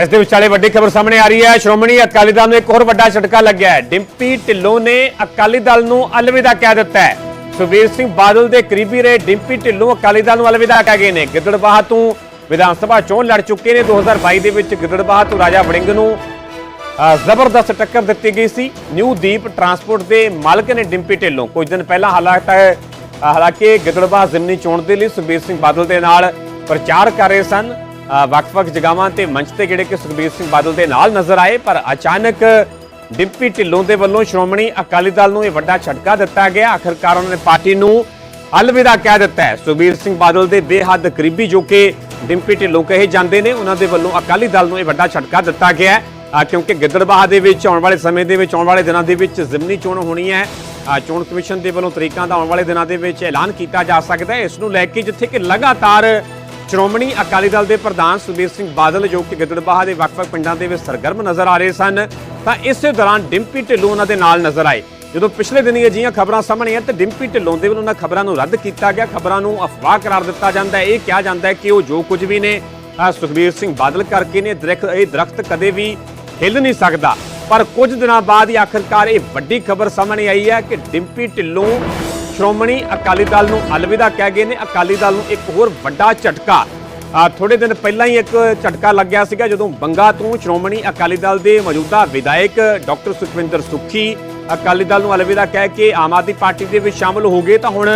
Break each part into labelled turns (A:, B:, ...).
A: ਇਸ ਦੇ ਵਿਚਾਲੇ ਵੱਡੀ ਖਬਰ ਸਾਹਮਣੇ ਆ ਰਹੀ ਹੈ। ਸ਼੍ਰੋਮਣੀ ਅਕਾਲੀ ਦਲ ਨੂੰ ਇੱਕ ਹੋਰ ਵੱਡਾ ਝਟਕਾ ਲੱਗਿਆ ਹੈ। ਡਿੰਪੀ ਢਿੱਲੋਂ ਨੇ ਅਕਾਲੀ ਦਲ ਨੂੰ ਅਲਵਿਦਾ ਕਹਿ ਦਿੱਤਾ ਹੈ। ਸੁਖਬੀਰ ਸਿੰਘ ਬਾਦਲ ਦੇ ਕਰੀਬੀ ਰਹੇ ਡਿੰਪੀ ਢਿੱਲੋਂ ਅਕਾਲੀ ਦਲ ਨੂੰ ਅਲਵਿਦਾ ਕਹਿ ਗਏ ਨੇ। ਗਿੱਦੜਬਾਹਾ ਤੋਂ ਵਿਧਾਨ ਸਭਾ ਚੋਣ ਲੜ ਚੁੱਕੇ ਨੇ। 2022 ਦੇ ਵਿੱਚ ਗਿੱਦੜਬਾਹਾ ਤੋਂ ਰਾਜਾ ਵੜਿੰਗ ਨੂੰ ਜ਼ਬਰਦਸਤ ਟੱਕਰ ਦਿੱਤੀ ਗਈ ਸੀ। ਨਿਊ ਦੀਪ ਟਰਾਂਸਪੋਰਟ ਦੇ ਮਾਲਕ ਨੇ ਡਿੰਪੀ ਢਿੱਲੋਂ। ਕੁਝ ਦਿਨ ਪਹਿਲਾਂ ਹਾਲਾਤ ਹਾਲਾਂਕਿ ਗਿੱਦੜਬਾਹਾ ਜ਼ਿਮਨੀ ਚੋਣ ਦੇ ਲਈ ਸੁਖਬੀਰ ਸਿੰਘ ਬਾਦਲ ਦੇ ਨਾਲ ਪ੍ਰਚਾਰ ਕਰ ਰਹੇ ਸਨ। ਵੱਖ-ਵੱਖ ਜਗ੍ਹਾਵਾਂ ਤੇ ਮੰਚ ਤੇ ਜਿਹੜੇ ਕਿ ਸੁਖਬੀਰ ਸਿੰਘ ਬਾਦਲ ਦੇ ਨਾਲ ਨਜ਼ਰ ਆਏ, ਪਰ ਅਚਾਨਕ ਡਿੰਪੀ ਢਿੱਲੋਂ ਦੇ ਵੱਲੋਂ ਸ਼੍ਰੋਮਣੀ ਅਕਾਲੀ ਦਲ ਨੂੰ ਇਹ ਵੱਡਾ ਝਟਕਾ ਦਿੱਤਾ ਗਿਆ। ਆਖਰਕਾਰ ਉਹਨਾਂ ਨੇ ਪਾਰਟੀ ਨੂੰ ਅਲਵਿਦਾ ਕਹਿ ਦਿੱਤਾ ਹੈ। ਸੁਖਬੀਰ ਸਿੰਘ ਬਾਦਲ ਦੇ ਬੇਹੱਦ ਕਰੀਬੀ ਜੋ ਕਿ ਡਿੰਪੀ ਢਿੱਲੋਂ ਕਹੇ ਜਾਂਦੇ ਨੇ, ਉਹਨਾਂ ਦੇ ਵੱਲੋਂ ਅਕਾਲੀ ਦਲ ਨੂੰ ਇਹ ਵੱਡਾ ਝਟਕਾ ਦਿੱਤਾ ਗਿਆ ਹੈ। ਕਿਉਂਕਿ ਗਿੱਦੜਬਾਹਾ ਦੇ ਵਿੱਚ ਆਉਣ ਵਾਲੇ ਸਮੇਂ ਦੇ ਵਿੱਚ, ਆਉਣ ਵਾਲੇ ਦਿਨਾਂ ਦੇ ਵਿੱਚ ਜ਼ਿਮਨੀ ਚੋਣ ਹੋਣੀ ਹੈ। ਚੋਣ ਕਮਿਸ਼ਨ ਦੇ ਵੱਲੋਂ ਤਰੀਕਾਂ ਦਾ ਆਉਣ ਵਾਲੇ ਦਿਨਾਂ ਦੇ ਵਿੱਚ ਐਲਾਨ ਕੀਤਾ ਜਾ ਸਕਦਾ ਹੈ। ਇਸ ਨੂੰ ਲੈ ਕੇ ਜਿੱਥੇ ਕਿ ਲਗਾਤਾਰ ਸ਼੍ਰੋਮਣੀ ਅਕਾਲੀ ਦਲ ਦੇ ਪ੍ਰਧਾਨ ਸੁਖਬੀਰ ਸਿੰਘ ਬਾਦਲ ਜੋ ਕਿ ਗਿੱਦੜਬਾਹਾ ਦੇ ਵੱਖ-ਵੱਖ ਪਿੰਡਾਂ ਦੇ ਵਿੱਚ ਸਰਗਰਮ ਨਜ਼ਰ ਆ ਰਹੇ ਸਨ, ਤਾਂ ਇਸੇ ਦੌਰਾਨ ਡਿੰਪੀ ਢਿੱਲੋਂ ਉਹਨਾਂ ਦੇ ਨਾਲ ਨਜ਼ਰ ਆਏ। ਜਦੋਂ ਪਿਛਲੇ ਦਿਨੀ ਅਜਿਹੀਆਂ ਖਬਰਾਂ ਸਾਹਮਣੇ ਆਈਆਂ, ਤਾਂ ਡਿੰਪੀ ਢਿੱਲੋਂ ਦੇ ਵੱਲੋਂ ਉਹਨਾਂ ਖਬਰਾਂ ਨੂੰ ਰੱਦ ਕੀਤਾ ਗਿਆ। ਖਬਰਾਂ ਨੂੰ ਅਫਵਾਹ ਕਰਾਰ ਦਿੱਤਾ ਜਾਂਦਾ ਹੈ। ਇਹ ਕਿਹਾ ਜਾਂਦਾ ਹੈ ਕਿ ਉਹ ਜੋ ਕੁਝ ਵੀ ਨੇ ਸੁਖਬੀਰ ਸਿੰਘ ਬਾਦਲ ਕਰਕੇ ਨੇ ਦਰਖਤ ਇਹ ਦਰਖਤ ਕਦੇ ਵੀ ਹਿੱਲ ਨਹੀਂ ਸਕਦਾ। ਪਰ ਕੁਝ ਦਿਨਾਂ ਬਾਅਦ ਹੀ ਆਖਰਕਾਰ ਇਹ ਵੱਡੀ ਖਬਰ ਸਾਹਮਣੇ ਆਈ ਹੈ ਕਿ ਡਿੰਪੀ ਢਿੱਲੋਂ ਸ਼੍ਰੋਮਣੀ ਅਕਾਲੀ ਦਲ ਨੂੰ ਅਲਵਿਦਾ ਕਹਿ ਗਏ ਨੇ। ਅਕਾਲੀ ਦਲ ਨੂੰ ਇੱਕ ਹੋਰ ਵੱਡਾ ਝਟਕਾ ਆ ਥੋੜੇ ਦਿਨ ਪਹਿਲਾਂ ਹੀ ਇੱਕ ਝਟਕਾ ਲੱਗਿਆ ਸੀਗਾ, ਜਦੋਂ ਬੰਗਾ ਤੋਂ ਸ਼੍ਰੋਮਣੀ ਅਕਾਲੀ ਦਲ ਦੇ ਮੌਜੂਦਾ ਵਿਧਾਇਕ ਡਾਕਟਰ ਸੁਖਵਿੰਦਰ ਸੁੱਖੀ ਅਕਾਲੀ ਦਲ ਨੂੰ ਅਲਵਿਦਾ ਕਹਿ ਕੇ ਆਮ ਆਦਮੀ ਪਾਰਟੀ ਦੇ ਵਿੱਚ ਸ਼ਾਮਲ ਹੋ ਗਏ। ਤਾਂ ਹੁਣ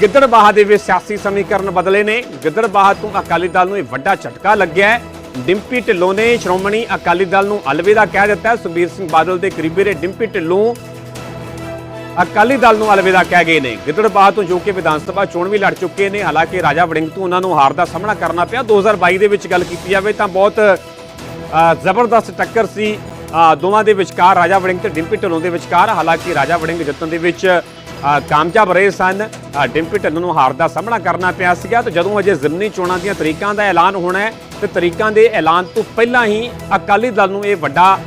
A: ਗਿੱਦੜਬਾਹਾ ਦੇ ਵਿੱਚ ਸਿਆਸੀ ਸਮੀਕਰਨ ਬਦਲੇ ਨੇ। ਗਿੱਦੜਬਾਹਾ ਤੋਂ ਅਕਾਲੀ ਦਲ ਨੂੰ ਇਹ ਵੱਡਾ ਝਟਕਾ ਲੱਗਿਆ ਡਿੰਪੀ ਢਿੱਲੋਂ ਨੇ ਸ਼੍ਰੋਮਣੀ ਅਕਾਲੀ ਦਲ ਨੂੰ ਅਲਵਿਦਾ ਕਹਿ ਦਿੱਤਾ ਹੈ। ਸੁਖਬੀਰ ਸਿੰਘ ਬਾਦਲ ਦੇ ਕਰੀਬੀ ਰਹੇ ਡਿੰਪੀ ਢਿੱਲੋਂ ਅਕਾਲੀ ਦਲ ਨੂੰ ਅਲਵਿਦਾ ਕਹਿ ਗਏ ਨੇ। ਗਿੱਦੜਬਾਹ ਤੋਂ ਜੋ ਕਿ ਵਿਧਾਨ ਸਭਾ ਚੋਣ ਵੀ ਲੜ ਚੁੱਕੇ ਨੇ, ਹਾਲਾਂਕਿ ਰਾਜਾ ਵੜਿੰਗ ਤੋਂ ਉਹਨਾਂ ਨੂੰ ਹਾਰ ਦਾ ਸਾਹਮਣਾ ਕਰਨਾ ਪਿਆ। 2022 ਦੇ ਵਿੱਚ ਗੱਲ ਕੀਤੀ ਜਾਵੇ ਤਾਂ ਬਹੁਤ ਜ਼ਬਰਦਸਤ ਟੱਕਰ ਸੀ। ਦੋਵਾਂ ਦੇ ਵਿਚਕਾਰ ਰਾਜਾ ਵੜਿੰਗ ਤੇ ਡਿੰਪੀ ਢਿੱਲੋਂ ਦੇ ਵਿਚਕਾਰ, ਹਾਲਾਂਕਿ ਰਾਜਾ ਵੜਿੰਗ ਜਿੱਤਣ ਦੇ ਵਿੱਚ ਕਾਮਯਾਬ ਰਹੇ ਸਨ। ਡਿੰਪੀ ਢਿੱਲੋਂ ਨੂੰ ਹਾਰ ਦਾ ਸਾਹਮਣਾ ਕਰਨਾ ਪਿਆ ਸੀਗਾ। ਤੇ ਜਦੋਂ ਅਜੇ ਜ਼ਿਮਨੀ ਚੋਣਾਂ ਦੀਆਂ ਤਰੀਕਾਂ ਦਾ ਐਲਾਨ ਹੋਣਾ ਹੈ, ਤੇ ਤਰੀਕਾਂ ਦੇ ਐਲਾਨ ਤੋਂ ਪਹਿਲਾਂ ਹੀ ਅਕਾਲੀ ਦਲ ਨੂੰ ਇਹ ਵੱਡਾ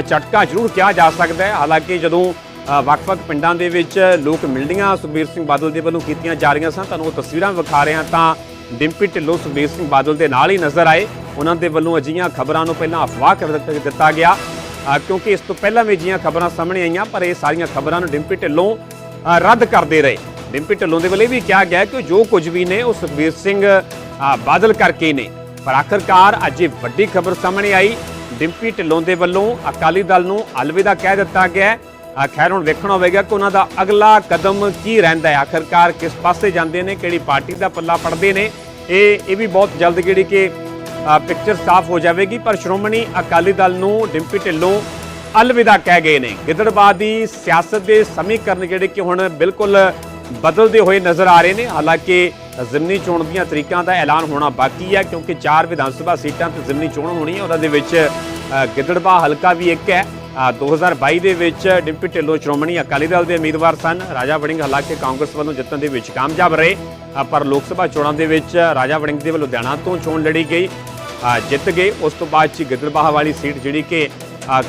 A: ਝਟਕਾ ਜ਼ਰੂਰ ਕਿਹਾ ਜਾ ਸਕਦਾ ਹੈ। ਹਾਲਾਂਕਿ ਜਦੋਂ ਵੱਖ-ਵੱਖ ਪਿੰਡਾਂ ਦੇ ਵਿੱਚ ਲੋਕ ਮਿਲਣੀਆਂ ਸੁਖਬੀਰ ਸਿੰਘ ਬਾਦਲ ਦੇ ਵੱਲੋਂ ਕੀਤੀਆਂ ਜਾ ਰਹੀਆਂ ਸਨ। ਤੁਹਾਨੂੰ ਉਹ ਤਸਵੀਰਾਂ ਵਿਖਾ ਰਹੇ ਹਾਂ ਤਾਂ ਡਿੰਪੀ ਢਿੱਲੋਂ ਸੁਖਬੀਰ ਸਿੰਘ ਬਾਦਲ ਦੇ ਨਾਲ ਹੀ ਨਜ਼ਰ ਆਏ। ਉਹਨਾਂ ਦੇ ਵੱਲੋਂ ਅਜਿਹੀਆਂ ਖਬਰਾਂ ਨੂੰ ਪਹਿਲਾਂ ਅਫਵਾਹ ਕਰ ਦਿੱਤਾ- ਦਿੱਤਾ ਗਿਆ। ਕਿਉਂਕਿ ਇਸ ਤੋਂ ਪਹਿਲਾਂ ਵੀ ਅਜਿਹੀਆਂ ਖਬਰਾਂ ਸਾਹਮਣੇ ਆਈਆਂ, ਪਰ ਇਹ ਸਾਰੀਆਂ ਖਬਰਾਂ ਨੂੰ ਡਿੰਪੀ ਢਿੱਲੋਂ ਰੱਦ ਕਰਦੇ ਰਹੇ। ਡਿੰਪੀ ਢਿੱਲੋਂ ਦੇ ਵੱਲੋਂ ਵੀ ਕਿਹਾ ਗਿਆ ਕਿ ਜੋ ਕੁਝ ਵੀ ਨੇ, ਉਹ ਸੁਖਬੀਰ ਸਿੰਘ ਬਾਦਲ ਕਰਕੇ ਨੇ। ਪਰ ਆਖਰਕਾਰ ਅੱਜ ਇਹ ਵੱਡੀ ਖਬਰ ਸਾਹਮਣੇ ਆਈ। ਡਿੰਪੀ ਢਿੱਲੋਂ ਦੇ ਵੱਲੋਂ ਅਕਾਲੀ ਦਲ ਨੂੰ ਅਲਵਿਦਾ ਕਹਿ ਦਿੱਤਾ ਗਿਆ ਆ ਖੈਰ ਹੁਣ ਵੇਖਣਾ ਹੋਵੇਗਾ ਕਿ ਉਹਨਾਂ ਦਾ ਅਗਲਾ ਕਦਮ ਕੀ ਰਹਿੰਦਾ ਹੈ। ਆਖਰਕਾਰ ਕਿਸ ਪਾਸੇ ਜਾਂਦੇ ਨੇ ਕਿਹੜੀ ਪਾਰਟੀ ਦਾ ਪੱਲਾ ਪੜਦੇ ਨੇ ਇਹ ਇਹ ਵੀ ਬਹੁਤ ਜਲਦ ਜਿਹੜੀ ਕਿ ਪਿਕਚਰ ਸਾਫ਼ ਹੋ ਜਾਵੇਗੀ। ਪਰ ਸ਼੍ਰੋਮਣੀ ਅਕਾਲੀ ਦਲ ਨੂੰ ਡਿੰਪੀ ਢਿੱਲੋਂ ਅਲਵਿਦਾ ਕਹਿ ਗਏ ਨੇ। ਗਿੱਦੜਬਾਹ ਦੀ ਸਿਆਸਤ ਦੇ ਸਮੀਕਰਨ ਜਿਹੜੇ ਕਿ ਹੁਣ ਬਿਲਕੁਲ ਬਦਲਦੇ ਹੋਏ ਨਜ਼ਰ ਆ ਰਹੇ ਨੇ। ਹਾਲਾਂਕਿ ਜ਼ਿਮਨੀ ਚੋਣ ਦੀਆਂ ਤਰੀਕਾਂ ਦਾ ਐਲਾਨ ਹੋਣਾ ਬਾਕੀ ਹੈ ਕਿਉਂਕਿ ਚਾਰ ਵਿਧਾਨ ਸਭਾ ਸੀਟਾਂ ਤੇ ਜ਼ਿਮਨੀ ਚੋਣ ਹੋਣੀ ਹੈ। ਉਹਨਾਂ ਦੇ ਵਿੱਚ ਅ, ਗਿੱਦੜਬਾਹ ਹਲਕਾ ਵੀ ਇੱਕ ਹੈ। 2022 ਦੇ ਵਿੱਚ ਡਿੰਪੀ ਢਿੱਲੋਂ ਸ਼੍ਰੋਮਣੀ ਅਕਾਲੀ ਦਲ ਦੇ ਉਮੀਦਵਾਰ ਸਨ। ਰਾਜਾ ਵੜਿੰਗ ਹਾਲਾਂਕਿ ਕਾਂਗਰਸ ਵੱਲੋਂ ਜਿੱਤਣ ਦੇ ਵਿੱਚ ਕਾਮਯਾਬ ਰਹੇ। ਪਰ ਲੋਕ ਸਭਾ ਚੋਣਾਂ ਦੇ ਵਿੱਚ ਰਾਜਾ ਵੜਿੰਗ ਦੇ ਵੱਲੋਂ ਲੁਧਿਆਣਾ ਤੋਂ ਚੋਣ ਲੜੀ ਗਈ। ਜਿੱਤ ਗਏ। ਉਸ ਤੋਂ ਬਾਅਦ ਚ ਗਿੱਦੜਬਾਹਾ ਵਾਲੀ ਸੀਟ ਜਿਹੜੀ ਕਿ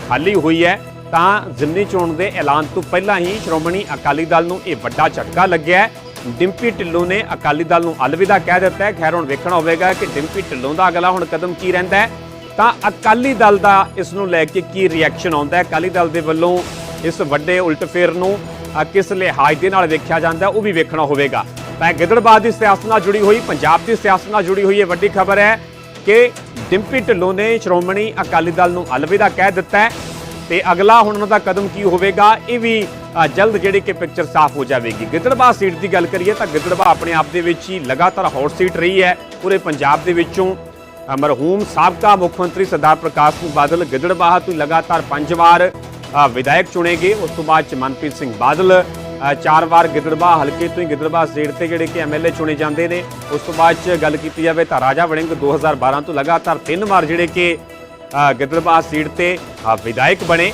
A: ਖਾਲੀ ਹੋਈ ਹੈ। ਤਾਂ ਜ਼ਿਮਨੀ ਚੋਣ ਦੇ ਐਲਾਨ ਤੋਂ ਪਹਿਲਾਂ ਹੀ ਸ਼੍ਰੋਮਣੀ ਅਕਾਲੀ ਦਲ ਨੂੰ ਇਹ ਵੱਡਾ ਝਟਕਾ ਲੱਗਿਆ ਡਿੰਪੀ ਢਿੱਲੋਂ ਨੇ ਅਕਾਲੀ ਦਲ ਨੂੰ ਅਲਵਿਦਾ ਕਹਿ ਦਿੱਤਾ ਹੈ। ਖੈਰ, ਹੁਣ ਵੇਖਣਾ ਹੋਵੇਗਾ ਕਿ ਡਿੰਪੀ ਢਿੱਲੋਂ ਦਾ ਅਗਲਾ ਹੁਣ ਕਦਮ ਕੀ ਰਹਿੰਦਾ ਹੈ। ਤਾਂ ਅਕਾਲੀ ਦਲ ਦਾ ਇਸ ਨੂੰ ਲੈ ਕੇ ਕੀ ਰਿਐਕਸ਼ਨ ਆਉਂਦਾ ਹੈ? ਅਕਾਲੀ ਦਲ ਦੇ ਵੱਲੋਂ ਇਸ ਵੱਡੇ ਉਲਟਫੇਰ ਨੂੰ ਅ, ਕਿਸ ਲਿਹਾਜ਼ ਦੇ ਨਾਲ ਵੇਖਿਆ ਜਾਂਦਾ ਹੈ ਉਹ ਵੀ ਵੇਖਣਾ ਹੋਵੇਗਾ। ਤਾਂ ਇਹ ਗਿੱਦੜਬਾਹ ਦੀ ਸਿਆਸਤ ਨਾਲ ਜੁੜੀ ਹੋਈ ਪੰਜਾਬ ਦੀ ਸਿਆਸਤ ਨਾਲ ਜੁੜੀ ਹੋਈ ਇਹ ਵੱਡੀ ਖਬਰ ਹੈ ਕਿ ਡਿੰਪੀ ਢਿੱਲੋਂ ਨੇ ਸ਼੍ਰੋਮਣੀ ਅਕਾਲੀ ਦਲ ਨੂੰ ਅਲਵਿਦਾ ਕਹਿ ਦਿੱਤਾ ਹੈ ਤੇ ਅਗਲਾ ਹੁਣ ਉਹਨਾਂ ਦਾ ਕਦਮ ਕੀ ਹੋਵੇਗਾ ਇਹ ਵੀ ਅ, ਜਲਦ ਜਿਹੜੀ ਕਿ ਪਿਕਚਰ ਸਾਫ਼ ਹੋ ਜਾਵੇਗੀ। ਗਿੱਦੜਬਾਹ ਸੀਟ ਦੀ ਗੱਲ ਕਰੀਏ ਤਾਂ ਗਿੱਦੜਬਾਹ ਆਪਣੇ ਆਪ ਦੇ ਵਿੱਚ ਹੀ ਲਗਾਤਾਰ ਹੌਟ ਸੀਟ ਰਹੀ ਹੈ ਪੂਰੇ ਪੰਜਾਬ ਦੇ ਵਿੱਚੋਂ। ਮਰਹੂਮ ਸਾਬਕਾ ਮੁੱਖ ਮੰਤਰੀ ਸਰਦਾਰ ਪ੍ਰਕਾਸ਼ ਸਿੰਘ ਬਾਦਲ ਗਿੱਦੜਬਾਹਾ ਤੋਂ ਲਗਾਤਾਰ ਪੰਜ ਵਾਰ ਵਿਧਾਇਕ ਚੁਣੇ ਗਏ ਉਸ ਤੋਂ ਬਾਅਦ ਚ ਮਨਪ੍ਰੀਤ ਸਿੰਘ ਬਾਦਲ ਚਾਰ ਵਾਰ ਗਿੱਦੜਬਾਹ ਹਲਕੇ ਤੋਂ ਹੀ ਗਿੱਦੜਬਾਹ ਸੀਟ ਤੇ ਜਿਹੜੇ ਕਿ ਐਮਐਲਏ ਚੁਣੇ ਜਾਂਦੇ ਨੇ। ਉਸ ਤੋਂ ਬਾਅਦ ਚ ਗੱਲ ਕੀਤੀ ਜਾਵੇ ਤਾਂ ਰਾਜਾ ਵੜਿੰਗ 2012 ਤੋਂ ਲਗਾਤਾਰ ਤਿੰਨ ਵਾਰ ਜਿਹੜੇ ਕਿ ਅ, ਗਿੱਦੜਬਾਹ ਸੀਟ ਤੇ ਵਿਧਾਇਕ ਬਣੇ।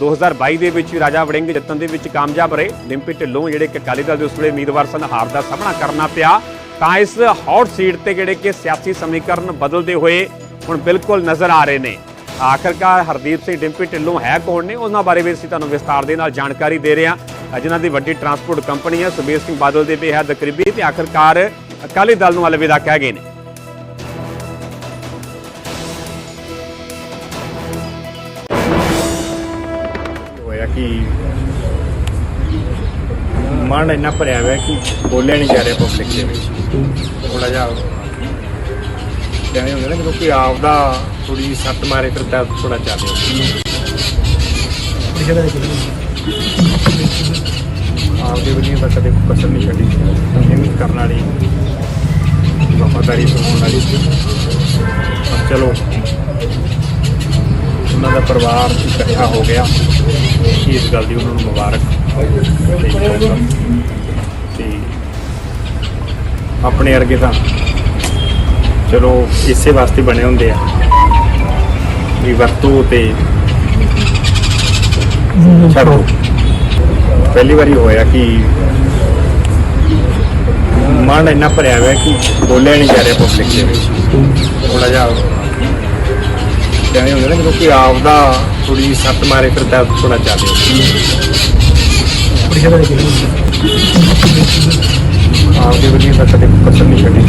A: 2022 ਦੇ ਵਿੱਚ ਵੀ ਰਾਜਾ ਵੜਿੰਗ ਜਿੱਤਣ ਦੇ ਵਿੱਚ ਕਾਮਯਾਬ ਰਹੇ। ਡਿੰਪੀ ਢਿੱਲੋਂ ਜਿਹੜੇ ਕਿ ਅਕਾਲੀ ਦਲ ਦੇ ਉਸ ਵੇਲੇ ਉਮੀਦਵਾਰ ਸਨ ਹਾਰ ਦਾ ਸਾਹਮਣਾ ਕਰਨਾ ਪਿਆ। ਤਾਂ ਇਸ ਹੌਟ ਸੀਟ ਤੇ ਜਿਹੜੇ ਕਿ ਸਿਆਸੀ ਸਮੀਕਰਨ ਬਦਲਦੇ ਹੋਏ ਹੁਣ ਬਿਲਕੁਲ ਨਜ਼ਰ ਆ ਰਹੇ ਨੇ। ਆਖਰਕਾਰ ਹਰਦੀਪ ਸਿੰਘ ਡਿੰਪੀ ਢਿੱਲੋਂ ਹੈ ਕੌਣ ਨੇ? ਉਹਨਾਂ ਬਾਰੇ ਵੀ ਅਸੀਂ ਤੁਹਾਨੂੰ ਵਿਸਤਾਰ ਦੇ ਨਾਲ ਜਾਣਕਾਰੀ ਦੇ ਰਹੇ ਹਾਂ। ਜਿਨ੍ਹਾਂ ਦੀ ਵੱਡੀ ਟਰਾਂਸਪੋਰਟ ਕੰਪਨੀ ਹੈ ਸੁਬੀਰ ਸਿੰਘ ਬਾਦਲ ਦੇ ਬੇਹੱਦ ਤਕਰੀਬੀ ਤੇ ਆਖਰਕਾਰ ਅਕਾਲੀ ਦਲ ਨੂੰ ਅਲਵਿਦਾ ਕਹਿ ਗਏ ਨੇ।
B: ਹੋਇਆ ਕਿ ਮਨ ਇੰਨਾ ਭਰਿਆ ਹੋਇਆ ਕਿ ਬੋਲਿਆ ਨਹੀਂ ਜਾ ਰਿਹਾ ਪਬਲਿਕ ਦੇ ਵਿੱਚ। ਥੋੜਾ ਜਿਹਾ ਕਹਿੰਦੇ ਹੁੰਦੇ ਨਾ ਜਦੋਂ ਕੋਈ ਆਪਦਾ ਥੋੜੀ ਜਿਹੀ ਸੱਟ ਮਾਰੇ ਫਿਰ ਦਰਦ ਥੋੜਾ ਚੱਲ ਜਾਂਦਾ ਆਪਦੇ ਵੱਲੋਂ ਤਾਂ ਕਦੇ ਕਸਰ ਨਹੀਂ ਛੱਡੀ। ਮਿਹਨਤ ਕਰਨ ਵਾਲੀ ਵਫਾਦਾਰੀ ਸੁਣਾਉਣ ਵਾਲੀ ਚਲੋ, ਉਹਨਾਂ ਦਾ ਪਰਿਵਾਰ ਇਕੱਠਾ ਹੋ ਗਿਆ। ਇਸ ਗੱਲ ਦੀ ਉਹਨਾਂ ਨੂੰ ਮੁਬਾਰਕ। ਆਪਣੇ ਵਰਗੇ ਤਾਂ। ਚਲੋ, ਇਸੇ ਵਾਸਤੇ ਬਣੇ ਹੁੰਦੇ ਆ। ਵੀ ਵਰਤੋ ਤੇ ਛੱਡੋ ਪਹਿਲੀ ਵਾਰੀ ਹੋਇਆ ਕਿ ਮਨ ਇੰਨਾ ਭਰਿਆ ਹੋਇਆ ਕਿ ਬੋਲਿਆ ਨਹੀਂ ਜਾ ਰਿਹਾ ਪਬਲਿਕ ਦੇ ਵਿੱਚ। ਥੋੜਾ ਜਿਹਾ ਕਹਿੰਦੇ ਹੁੰਦੇ ਨਾ ਜਦੋਂ ਕੋਈ ਆਪਦਾ ਥੋੜੀ ਜਿਹੀ ਸੱਟ ਮਾਰੇ, ਫਿਰ ਦਰਦ ਥੋੜਾ ਚੱਲ ਆਪਦੇ ਵੱਲੋਂ ਤਾਂ ਕਦੇ ਕਸਰ ਨਹੀਂ ਛੱਡੀ।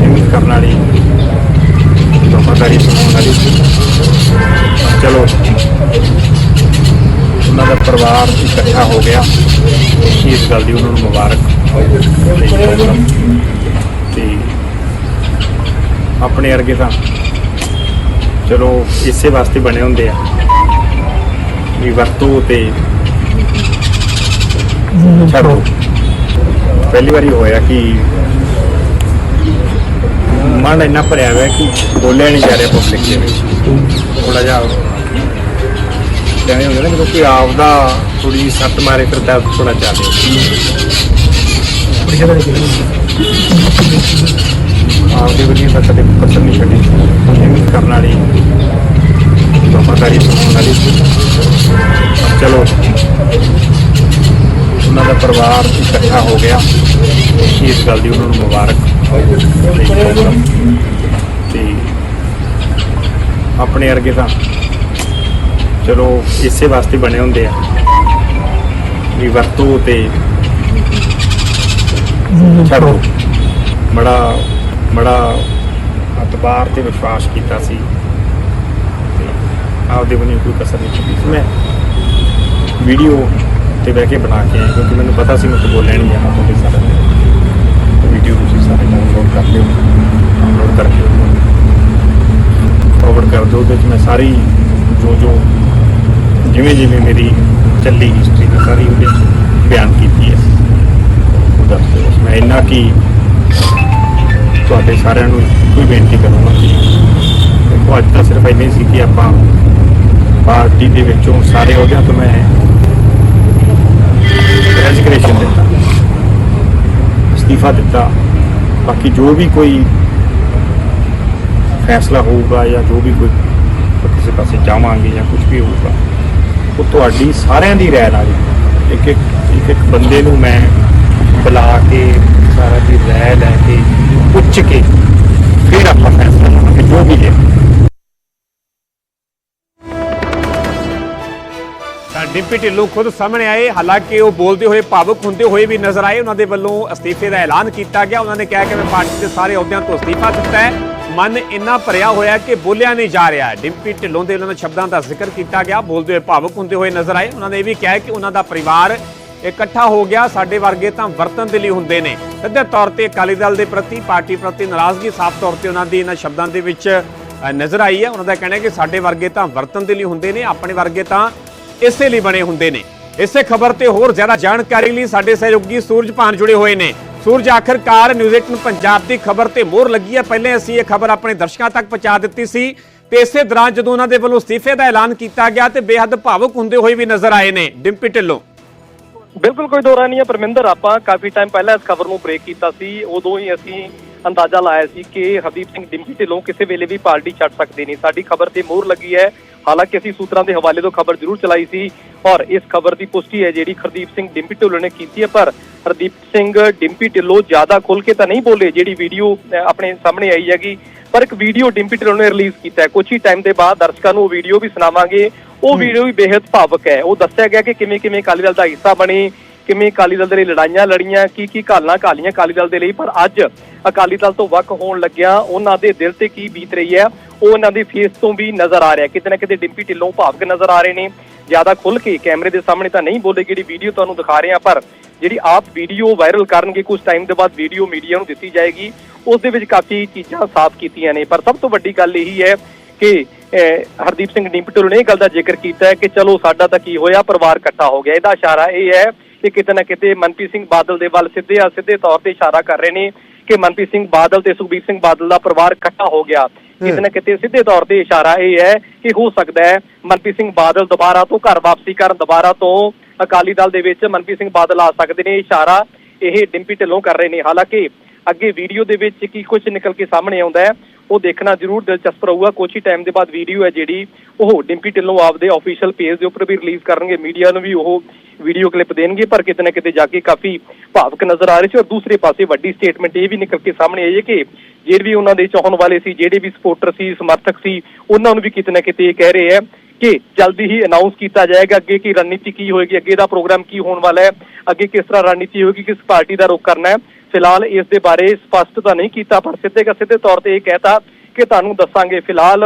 B: ਮਿਹਨਤ ਕਰਨ ਵਾਲੀ ਵਫਾਦਾਰੀ ਨਿਭਾਉਣ ਵਾਲੀ। ਚਲੋ। ਉਹਨਾਂ ਦਾ ਪਰਿਵਾਰ ਇਕੱਠਾ ਹੋ ਗਿਆ। ਇਸ ਗੱਲ ਦੀ ਉਹਨਾਂ ਨੂੰ ਮੁਬਾਰਕ ਤੇ ਆਪਣੇ ਵਰਗੇ ਤਾਂ ਚਲੋ ਇਸੇ ਵਾਸਤੇ ਬਣੇ ਹੁੰਦੇ ਆ। ਵੀ ਵਰਤੋ ਤੇ ਛੱਡੋ। ਪਹਿਲੀ ਵਾਰੀ ਹੋਇਆ ਕਿ ਮਨ ਇੰਨਾ ਭਰਿਆ ਹੋਇਆ ਕਿ ਬੋਲਿਆ ਨਹੀਂ ਜਾ ਰਿਹਾ ਪਬਲਿਕ ਦੇ ਵਿੱਚ। ਥੋੜਾ ਜਿਹਾ ਕਹਿੰਦੇ ਹੁੰਦੇ ਨਾ, ਜਦੋਂ ਕੋਈ ਆਪਦਾ ਥੋੜੀ ਸੱਟ ਮਾਰੇ, ਫਿਰ ਦਰਦ ਥੋੜਾ ਚੱਲ ਆਪਦੇ ਵੱਲੋਂ ਤਾਂ ਕਦੇ ਕਸਰ ਨਹੀਂ ਛੱਡੀ ਮਿਹਨਤ ਕਰਨ ਵਾਲੀ ਵਫਾਦਾਰੀ ਨਿਭਾਉਣ ਵਾਲੀ। ਚਲੋ। ਉਹਨਾਂ ਦਾ ਪਰਿਵਾਰ ਇਕੱਠਾ ਹੋ ਗਿਆ। ਇਸ ਗੱਲ ਦੀ ਉਹਨਾਂ ਨੂੰ ਮੁਬਾਰਕ। ਤੇ ਆਪਣੇ ਅਰਗੇ ਤਾਂ ਚਲੋ ਇਸੇ ਵਾਸਤੇ ਬਣੇ ਹੁੰਦੇ ਆ। ਵੀ ਵਰਤੋ ਤੇ ਛੱਡੋ। ਬੜਾ ਬੜਾ ਅਤਬਾਰ ਤੇ ਵਿਸ਼ਵਾਸ ਕੀਤਾ ਸੀ। ਤੇ ਆਪਦੇ ਵੱਲੋਂ ਕੋਈ ਕਸਰ ਨਹੀਂ ਛੱਡੀ ਸੀ। ਮੈਂ ਵੀਡੀਓ ਤੇ ਬਹਿ ਕੇ ਬਣਾ ਕੇ ਆਇਆ ਕਿਉਂਕਿ ਮੈਨੂੰ ਪਤਾ ਸੀ ਮੈਂ ਤੋਂ ਬੋਲਿਆ ਨਹੀਂ ਜਾਣਾ ਤੁਹਾਡੇ ਸਾਰੇ ਵੀਡੀਓ ਤੁਸੀਂ ਸਾਰੇ ਡਾਊਨਲੋਡ ਕਰ ਲਿਓ ਅਪਲੋਡ ਕਰਕੇ ਫਾਰਵਰਡ ਕਰ ਦਿਓ, ਉਹਦੇ ਵਿੱਚ ਮੈਂ ਸਾਰੀ ਜੋ ਜੋ ਜਿਵੇਂ ਜਿਵੇਂ ਮੇਰੀ ਚੱਲੀ ਹਿਸਟਰੀ ਦੀ ਸਾਰੀ ਉਹਦੇ 'ਚ ਬਿਆਨ ਕੀਤੀ ਹੈ। ਉਹ ਦੱਸਦੇ ਬਸ ਮੈਂ ਇੰਨਾ ਕੀ ਤੁਹਾਡੇ ਸਾਰਿਆਂ ਨੂੰ ਕੋਈ ਬੇਨਤੀ ਕਰੂੰਗਾ ਕਿ ਦੇਖੋ, ਅੱਜ ਤਾਂ ਸਿਰਫ ਇੰਨੀ ਸੀ ਕਿ ਆਪਾਂ ਪਾਰਟੀ ਦੇ ਵਿੱਚੋਂ ਸਾਰੇ ਉਹਦਿਆਂ ਤੋਂ ਮੈਂ ਰੈਜ਼ਿਗਨੇਸ਼ਨ ਦਿੱਤਾ। ਅਸਤੀਫਾ ਦਿੱਤਾ। ਬਾਕੀ ਜੋ ਵੀ ਕੋਈ ਫੈਸਲਾ ਹੋਊਗਾ ਜਾਂ ਜੋ ਵੀ ਕੋਈ ਕਿਸੇ ਪਾਸੇ ਜਾਵਾਂਗੇ ਜਾਂ ਕੁਝ ਵੀ ਹੋਊਗਾ, ਉਹ ਤੁਹਾਡੀ ਸਾਰਿਆਂ ਦੀ ਰਾਏ ਨਾਲ ਇੱਕ ਇੱਕ ਇੱਕ ਇੱਕ ਬੰਦੇ ਨੂੰ ਮੈਂ ਬੁਲਾ ਕੇ ਸਾਰਾ ਦੀ ਰਾਏ ਲੈ ਕੇ ਪੁੱਛ ਕੇ
A: ਡਿੰਪੀ ਢਿੱਲੋਂ ਖੁਦ ਸਾਹਮਣੇ ਆਏ। ਹਾਲਾਂਕਿ ਉਹ ਬੋਲਦੇ ਹੋਏ ਭਾਵੁਕ ਹੁੰਦੇ ਹੋਏ ਵੀ ਨਜ਼ਰ ਆਏ। ਉਹਨਾਂ ਦੇ ਵੱਲੋਂ ਅਸਤੀਫੇ ਦਾ ਐਲਾਨ ਕੀਤਾ ਗਿਆ। ਉਹਨਾਂ ਨੇ ਕਿਹਾ ਕਿ ਮੈਂ ਪਾਰਟੀ ਦੇ ਸਾਰੇ ਅਹੁਦਿਆਂ ਤੋਂ ਅਸਤੀਫਾ ਦਿੱਤਾ ਹੈ। ਮਨ ਇੰਨਾ ਭਰਿਆ ਹੋਇਆ ਕਿ ਬੋਲਿਆ ਨਹੀਂ ਜਾ ਰਿਹਾ। ਡਿੰਪੀ ਢਿੱਲੋਂ ਦੇ ਉਹਨਾਂ ਸ਼ਬਦਾਂ ਦਾ ਜ਼ਿਕਰ ਕੀਤਾ ਗਿਆ। ਬੋਲਦੇ ਹੋਏ ਭਾਵੁਕ ਹੁੰਦੇ ਹੋਏ ਨਜ਼ਰ ਆਏ। ਉਹਨਾਂ ਨੇ ਇਹ ਵੀ ਕਿਹਾ ਕਿ ਉਹਨਾਂ ਦਾ ਪਰਿਵਾਰ ਇਕੱਠਾ ਹੋ ਗਿਆ। ਸਾਡੇ ਵਰਗੇ ਤਾਂ ਵਰਤਨ ਦੇ ਲਈ ਹੁੰਦੇ ਨੇ। ਸਿੱਧੇ ਤੌਰ ਤੇ ਅਕਾਲੀ ਦਲ ਦੇ ਪ੍ਰਤੀ, ਪਾਰਟੀ ਪ੍ਰਤੀ ਨਾਰਾਜ਼ਗੀ ਸਾਫ਼ ਤੌਰ ਤੇ ਉਹਨਾਂ ਦੀ ਇਹਨਾਂ ਸ਼ਬਦਾਂ ਦੇ ਵਿੱਚ ਨਜ਼ਰ ਆਈ ਹੈ। ਉਹਨਾਂ ਦਾ ਕਹਿਣਾ ਹੈ ਕਿ ਸਾਡੇ ਵਰਗੇ ਤਾਂ ਵਰਤਨ ਦੇ ਲਈ ਹੁੰਦੇ ਨੇ। ਆਪਣੇ ਵਰਗੇ ਤਾਂ ਇਸੇ ਲਈ ਬਣੇ ਹੁੰਦੇ ਨੇ। ਇਸੇ ਖਬਰ ਤੇ ਹੋਰ ਜ਼ਿਆਦਾ ਜਾਣਕਾਰੀ ਲਈ ਸਾਡੇ ਸਹਿਯੋਗੀ ਸੂਰਜਪਾਨ ਜੁੜੇ ਹੋਏ ਨੇ। ਸੂਰਜ, ਆਖਰਕਾਰ ਨਿਊਜ਼ 18 ਪੰਜਾਬ ਦੀ ਖਬਰ ਤੇ ਮੋਹਰ ਲੱਗੀ ਹੈ। ਪਹਿਲੇ ਅਸੀਂ ਇਹ ਖਬਰ ਆਪਣੇ ਦਰਸ਼ਕਾਂ ਤੱਕ ਪਹੁੰਚਾ ਦਿੱਤੀ ਸੀ ਤੇ ਇਸੇ ਦੌਰਾਨ ਜਦੋਂ ਉਹਨਾਂ ਦੇ ਵੱਲੋਂ ਅਸਤੀਫੇ ਦਾ ਐਲਾਨ ਕੀਤਾ ਗਿਆ ਤੇ ਬੇਹੱਦ ਭਾਵੁਕ ਹੁੰਦੇ ਹੋਏ ਵੀ ਨਜ਼ਰ ਆਏ ਨੇ। ਡਿੰਪੀ ਢਿੱਲੋਂ।
C: ਬਿਲਕੁਲ, ਕੋਈ ਦੋਰਾ ਨਹੀਂ ਹੈ ਪਰਮਿੰਦਰ। ਆਪਾਂ ਕਾਫੀ ਟਾਈਮ ਪਹਿਲਾਂ ਇਸ ਖਬਰ ਨੂੰ ਬ੍ਰੇਕ ਕੀਤਾ ਸੀ। ਉਦੋਂ ਹੀ ਅਸੀਂ ਅੰਦਾਜ਼ਾ ਲਾਇਆ ਸੀ ਕਿ ਹਰਦੀਪ ਸਿੰਘ ਡਿੰਪੀ ਢਿੱਲੋਂ ਕਿਸੇ ਵੇਲੇ ਵੀ ਪਾਰਟੀ ਛੱਡ ਸਕਦੇ ਨੇ। ਸਾਡੀ ਖਬਰ ਤੇ ਮੋਹਰ ਲੱਗੀ ਹੈ। ਹਾਲਾਂਕਿ ਅਸੀਂ ਸੂਤਰਾਂ ਦੇ ਹਵਾਲੇ ਤੋਂ ਖਬਰ ਜ਼ਰੂਰ ਚਲਾਈ ਸੀ ਔਰ ਇਸ ਖਬਰ ਦੀ ਪੁਸ਼ਟੀ ਹੈ ਜਿਹੜੀ ਹਰਦੀਪ ਸਿੰਘ ਡਿੰਪੀ ਢਿੱਲੋਂ ਨੇ ਕੀਤੀ ਹੈ ਪਰ ਹਰਦੀਪ ਸਿੰਘ ਡਿੰਪੀ ਢਿੱਲੋਂ ਜ਼ਿਆਦਾ ਖੁੱਲ ਕੇ ਤਾਂ ਨਹੀਂ ਬੋਲੇ ਜਿਹੜੀ ਵੀਡੀਓ ਆਪਣੇ ਸਾਹਮਣੇ ਆਈ ਹੈਗੀ। ਪਰ ਇੱਕ ਵੀਡੀਓ ਡਿੰਪੀ ਢਿੱਲੋਂ ਨੇ ਰਿਲੀਜ਼ ਕੀਤਾ ਹੈ। ਕੁਝ ਹੀ ਟਾਈਮ ਦੇ ਬਾਅਦ ਦਰਸ਼ਕਾਂ ਨੂੰ ਉਹ ਵੀਡੀਓ ਵੀ ਸੁਣਾਵਾਂਗੇ। ਉਹ ਵੀਡੀਓ ਵੀ ਬੇहद ਭਾਵਕ ਹੈ। ਉਹ ਦੱਸਿਆ ਗਿਆ ਕਿ ਕਿਵੇਂ ਕਿਵੇਂ ਅਕਾਲੀ ਦਲ ਦਾ ਹਿੱਸਾ ਬਣੇ ਕਿਵੇਂ ਅਕਾਲੀ ਦਲ ਦੇ ਲਈ ਲੜਾਈਆਂ ਲੜੀਆਂ, ਕੀ ਕੀ ਘਾਲਣਾ ਘਾਲੀਆਂ ਅਕਾਲੀ ਦਲ ਦੇ ਲਈ, ਪਰ ਅੱਜ ਅਕਾਲੀ ਦਲ ਤੋਂ ਵੱਖ ਹੋਣ ਲੱਗਿਆ ਉਹਨਾਂ ਦੇ ਦਿਲ ਤੇ ਕੀ ਬੀਤ ਰਹੀ ਹੈ, ਉਹ ਉਹਨਾਂ ਦੇ ਫੇਸ ਤੋਂ ਵੀ ਨਜ਼ਰ ਆ ਰਿਹਾ। ਕਿਤੇ ਨਾ ਕਿਤੇ ਡਿੰਪੀ ਢਿੱਲੋਂ ਭਾਵਕ ਨਜ਼ਰ ਆ ਰਹੇ ਨੇ। ਜ਼ਿਆਦਾ ਖੁੱਲ ਕੇ ਕੈਮਰੇ ਦੇ ਸਾਹਮਣੇ ਤਾਂ ਨਹੀਂ ਬੋਲੇ ਜਿਹੜੀ ਵੀਡੀਓ ਤੁਹਾਨੂੰ ਦਿਖਾ ਰਹੇ ਹਾਂ, ਪਰ ਜਿਹੜੀ ਆਪ ਵੀਡੀਓ ਵਾਇਰਲ ਕਰਨਗੇ ਕੁਝ ਟਾਈਮ ਦੇ ਬਾਅਦ ਵੀਡੀਓ ਮੀਡੀਆ ਨੂੰ ਦਿੱਤੀ ਜਾਏਗੀ, ਉਸ ਦੇ ਵਿੱਚ ਕਾਫੀ ਚੀਜ਼ਾਂ ਸਾਫ਼ ਕੀਤੀਆਂ ਨੇ। ਪਰ ਸਭ ਤੋਂ ਵੱਡੀ ਗੱਲ ਇਹੀ ਹੈ ਕਿ ਹਰਦੀਪ ਸਿੰਘ ਡੀਪਟਲ ਨੇ ਇਹ ਗੱਲ ਦਾ ਜ਼ਿਕਰ ਕੀਤਾ ਹੈ ਕਿ ਚਲੋ ਸਾਡਾ ਤਾਂ ਕੀ ਹੋਇਆ, ਪਰਿਵਾਰ ਇਕੱਠਾ ਹੋ ਗਿਆ। ਇਹਦਾ ਇਸ਼ਾਰਾ ਇਹ ਹੈ ਕਿ ਕਿਤੇ ਨਾ ਕਿਤੇ ਮਨਪ੍ਰੀਤ ਸਿੰਘ ਬਾਦਲ ਦੇ ਵੱਲ ਸਿੱਧੇ ਆ, ਸਿੱਧੇ ਤੌਰ ਤੇ ਇਸ਼ਾਰਾ ਕਰ ਰਹੇ ਨੇ ਕਿ ਮਨਪ੍ਰੀਤ ਸਿੰਘ ਬਾਦਲ ਤੇ ਸੁਖਬੀਰ ਸਿੰਘ ਬਾਦਲ ਦਾ ਪਰਿਵਾਰ ਇਕੱਠਾ ਹੋ ਗਿਆ। ਕਿਤੇ ਨਾ ਕਿਤੇ ਸਿੱਧੇ ਤੌਰ ਤੇ ਇਸ਼ਾਰਾ ਇਹ ਹੈ ਕਿ ਹੋ ਸਕਦਾ ਹੈ ਮਨਪ੍ਰੀਤ ਸਿੰਘ ਬਾਦਲ ਦੁਬਾਰਾ ਤੋਂ ਘਰ ਵਾਪਸੀ ਕਰਨ, ਦੁਬਾਰਾ ਤੋਂ ਅਕਾਲੀ ਦਲ ਦੇ ਵਿੱਚ ਮਨਪ੍ਰੀਤ ਸਿੰਘ ਬਾਦਲ ਆ ਸਕਦੇ ਨੇ। ਇਸ਼ਾਰਾ ਇਹ ਡਿੰਪੀ ਢਿੱਲੋਂ ਕਰ ਰਹੇ ਨੇ। ਹਾਲਾਂਕਿ ਅੱਗੇ ਵੀਡੀਓ ਦੇ ਵਿੱਚ ਕੀ ਕੁਝ ਨਿਕਲ ਕੇ ਸਾਹਮਣੇ ਆਉਂਦਾ ਹੈ, ਉਹ ਦੇਖਣਾ ਜ਼ਰੂਰ ਦਿਲਚਸਪ ਰਹੂਗਾ। ਕੁਝ ਹੀ ਟਾਈਮ ਦੇ ਬਾਅਦ ਵੀਡੀਓ ਹੈ ਜਿਹੜੀ, ਉਹ ਡਿੰਪੀ ਢਿੱਲੋਂ ਆਪਦੇ ਅਫੀਸ਼ੀਅਲ ਪੇਜ ਦੇ ਉੱਪਰ ਵੀ ਰਿਲੀਜ਼ ਕਰਨਗੇ। ਮੀਡੀਆ ਨੂੰ ਵੀ ਉਹ ਵੀਡੀਓ ਕਲਿੱਪ ਦੇਣਗੇ, ਪਰ ਕਿਤੇ ਨਾ ਕਿਤੇ ਜਾ ਕੇ ਕਾਫੀ ਭਾਵਕ ਨਜ਼ਰ ਆ ਰਹੇ ਸੀ। ਔਰ ਦੂਸਰੇ ਪਾਸੇ ਵੱਡੀ ਸਟੇਟਮੈਂਟ ਇਹ ਵੀ ਨਿਕਲ ਕੇ ਸਾਹਮਣੇ ਆਈ ਹੈ ਕਿ ਜਿਹੜੇ ਵੀ ਉਹਨਾਂ ਦੇ ਚਾਹਣ ਵਾਲੇ ਸੀ, ਜਿਹੜੇ ਵੀ ਸਪੋਰਟਰ ਸੀ, ਸਮਰਥਕ ਸੀ, ਉਹਨਾਂ ਨੂੰ ਵੀ ਕਿਤੇ ਨਾ ਕਿਤੇ ਇਹ ਕਹਿ ਰਹੇ ਹੈ ਕਿ ਜਲਦੀ ਹੀ ਅਨਾਉਂਸ ਕੀਤਾ ਜਾਏਗਾ ਅੱਗੇ ਕੀ ਰਣਨੀਤੀ ਕੀ ਹੋਏਗੀ, ਅੱਗੇ ਦਾ ਪ੍ਰੋਗਰਾਮ ਕੀ ਹੋਣ ਵਾਲਾ ਹੈ, ਅੱਗੇ ਕਿਸ ਤਰ੍ਹਾਂ ਰਣਨੀਤੀ ਹੋਏਗੀ, ਕਿਸ ਪਾਰਟੀ ਦਾ ਰੁਖ ਕਰਨਾ ਹੈ। ਫਿਲਹਾਲ ਇਸ ਦੇ ਬਾਰੇ ਸਪਸ਼ਟ ਤਾਂ ਨਹੀਂ ਕੀਤਾ ਪਰ ਸਿੱਧੇ ਸਿੱਧੇ ਤੌਰ ਤੇ ਇਹ ਕਹਿਤਾ ਕਿ ਤੁਹਾਨੂੰ ਦੱਸਾਂਗੇ ਫਿਲਹਾਲ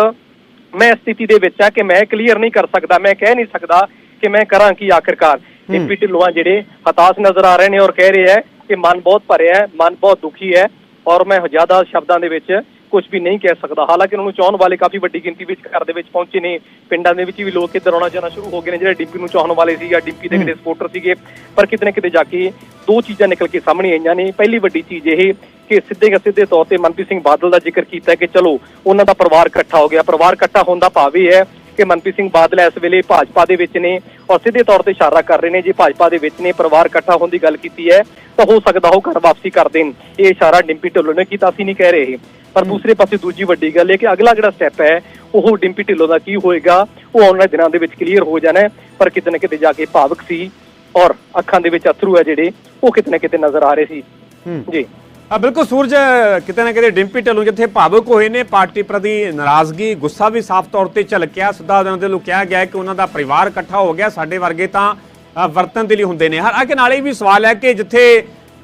C: ਮੈਂ ਸਥਿਤੀ ਦੇ ਵਿੱਚ ਆ ਕਿ ਮੈਂ ਕਲੀਅਰ ਨਹੀਂ ਕਰ ਸਕਦਾ ਮੈਂ ਕਹਿ ਨਹੀਂ ਸਕਦਾ ਕਿ ਮੈਂ ਕਰਾਂ ਕੀ ਆਖਿਰਕਾਰ। ਡਿਪਟੀ ਢਿੱਲੋਂ ਜਿਹੜੇ ਹਤਾਸ਼ ਨਜ਼ਰ ਆ ਰਹੇ ਨੇ ਔਰ ਕਹਿ ਰਹੇ ਹੈ ਕਿ ਮਨ ਬਹੁਤ ਭਰਿਆ ਹੈ ਮਨ ਬਹੁਤ ਦੁਖੀ ਹੈ ਔਰ ਮੈਂ ਜ਼ਿਆਦਾ ਸ਼ਬਦਾਂ ਦੇ ਵਿੱਚ ਕੁਝ ਵੀ ਨਹੀਂ ਕਹਿ ਸਕਦਾ। ਹਾਲਾਂਕਿ ਉਹਨਾਂ ਨੂੰ ਚਾਹਣ ਵਾਲੇ ਕਾਫੀ ਵੱਡੀ ਗਿਣਤੀ ਵਿੱਚ ਘਰ ਦੇ ਵਿੱਚ ਪਹੁੰਚੇ ਨੇ। ਪਿੰਡਾਂ ਦੇ ਵਿੱਚ ਵੀ ਲੋਕ ਇੱਧਰ ਆਉਣਾ ਜਾਣਾ ਸ਼ੁਰੂ ਹੋ ਗਏ ਨੇ। ਜਿਹੜੇ ਡਿੰਪੀ ਨੂੰ ਚਾਹਣ ਵਾਲੇ ਸੀ ਜਾਂ ਡਿੰਪੀ ਦੇ ਜਿਹੜੇ ਸਪੋਰਟਰ ਸੀਗੇ ਪਰ ਕਿਤੇ ਨਾ ਕਿਤੇ ਜਾ ਕੇ ਦੋ ਚੀਜ਼ਾਂ ਨਿਕਲ ਕੇ ਸਾਹਮਣੇ ਆਈਆਂ ਨੇ। ਪਹਿਲੀ ਵੱਡੀ ਚੀਜ਼ ਇਹ ਕਿ ਸਿੱਧੇ ਸਿੱਧੇ ਤੌਰ ਤੇ ਮਨਪ੍ਰੀਤ ਸਿੰਘ ਬਾਦਲ ਦਾ ਜ਼ਿਕਰ ਕੀਤਾ ਕਿ ਚਲੋ ਉਹਨਾਂ ਦਾ ਪਰਿਵਾਰ ਇਕੱਠਾ ਹੋ ਗਿਆ। ਪਰਿਵਾਰ ਇਕੱਠਾ ਹੋਣ ਦਾ ਭਾਵ ਇਹ ਹੈ ਕਿ ਮਨਪ੍ਰੀਤ ਸਿੰਘ ਬਾਦਲ ਇਸ ਵੇਲੇ ਭਾਜਪਾ ਦੇ ਵਿੱਚ ਨੇ ਔਰ ਸਿੱਧੇ ਤੌਰ ਤੇ ਇਸ਼ਾਰਾ ਕਰ ਰਹੇ ਨੇ। ਜੇ ਭਾਜਪਾ ਦੇ ਵਿੱਚ ਨੇ ਪਰਿਵਾਰ ਇਕੱਠਾ ਹੋਣ ਦੀ ਗੱਲ ਕੀਤੀ ਹੈ ਤਾਂ ਹੋ ਸਕਦਾ ਉਹ ਘਰ ਵਾਪਸੀ ਕਰ ਦੇਣ। ਇਹ ਇਸ਼ਾਰਾ ਡਿੰਪੀ ਢਿੱਲੋਂ ਨੇ ਕੀਤਾ। ਅਸੀਂ ਨਹੀਂ ਕਹਿ ਰਹੇ ਇਹ। ਪਰ ਦੂਸਰੇ ਪਾਸੇ ਦੂਜੀ ਵੱਡੀ ਗੱਲ ਇਹ ਕਿ ਅਗਲਾ ਜਿਹੜਾ ਸਟੈਪ ਹੈ ਉਹ ਡਿੰਪੀ ਢਿੱਲੋਂ ਦਾ ਕੀ ਹੋਏਗਾ? ਉਹ ਆਉਣ ਵਾਲੇ ਦਿਨਾਂ ਦੇ ਵਿੱਚ ਕਲੀਅਰ ਹੋ ਜਾਣਾ ਪਰ ਕਿਤੇ ਨਾ ਕਿਤੇ ਜਾ ਕੇ ਭਾਵਕ ਸੀ ਔਰ ਅੱਖਾਂ ਦੇ ਵਿੱਚ ਅਥਰੂ ਹੈ ਜਿਹੜੇ ਉਹ ਕਿਤੇ ਨਾ ਕਿਤੇ ਨਜ਼ਰ ਆ ਰਹੇ ਸੀ। ਜੀ।
A: ਆ ਬਿਲਕੁਲ ਸੂਰਜ ਕਿਤੇ ਨਾ ਕਿਤੇ ਡਿੰਪੀ ਢਿੱਲੋਂ ਜਿੱਥੇ ਭਾਵੁਕ ਹੋਏ ਨੇ ਪਾਰਟੀ ਪ੍ਰਤੀ ਨਾਰਾਜ਼ਗੀ ਗੁੱਸਾ ਵੀ ਸਾਫ਼ ਤੌਰ ਤੇ ਝਲਕਿਆ। ਸਿੱਧਾ ਉਹਨਾਂ ਦੇ ਨੂੰ ਕਿਹਾ ਗਿਆ ਕਿ ਉਹਨਾਂ ਦਾ ਪਰਿਵਾਰ ਇਕੱਠਾ ਹੋ ਗਿਆ ਸਾਡੇ ਵਰਗੇ ਤਾਂ ਵਰਤਨ ਦੇ ਲਈ ਹੁੰਦੇ ਨੇ। ਹਾਲਾਂਕਿ ਨਾਲੇ ਇਹ ਵੀ ਸਵਾਲ ਹੈ ਕਿ ਜਿੱਥੇ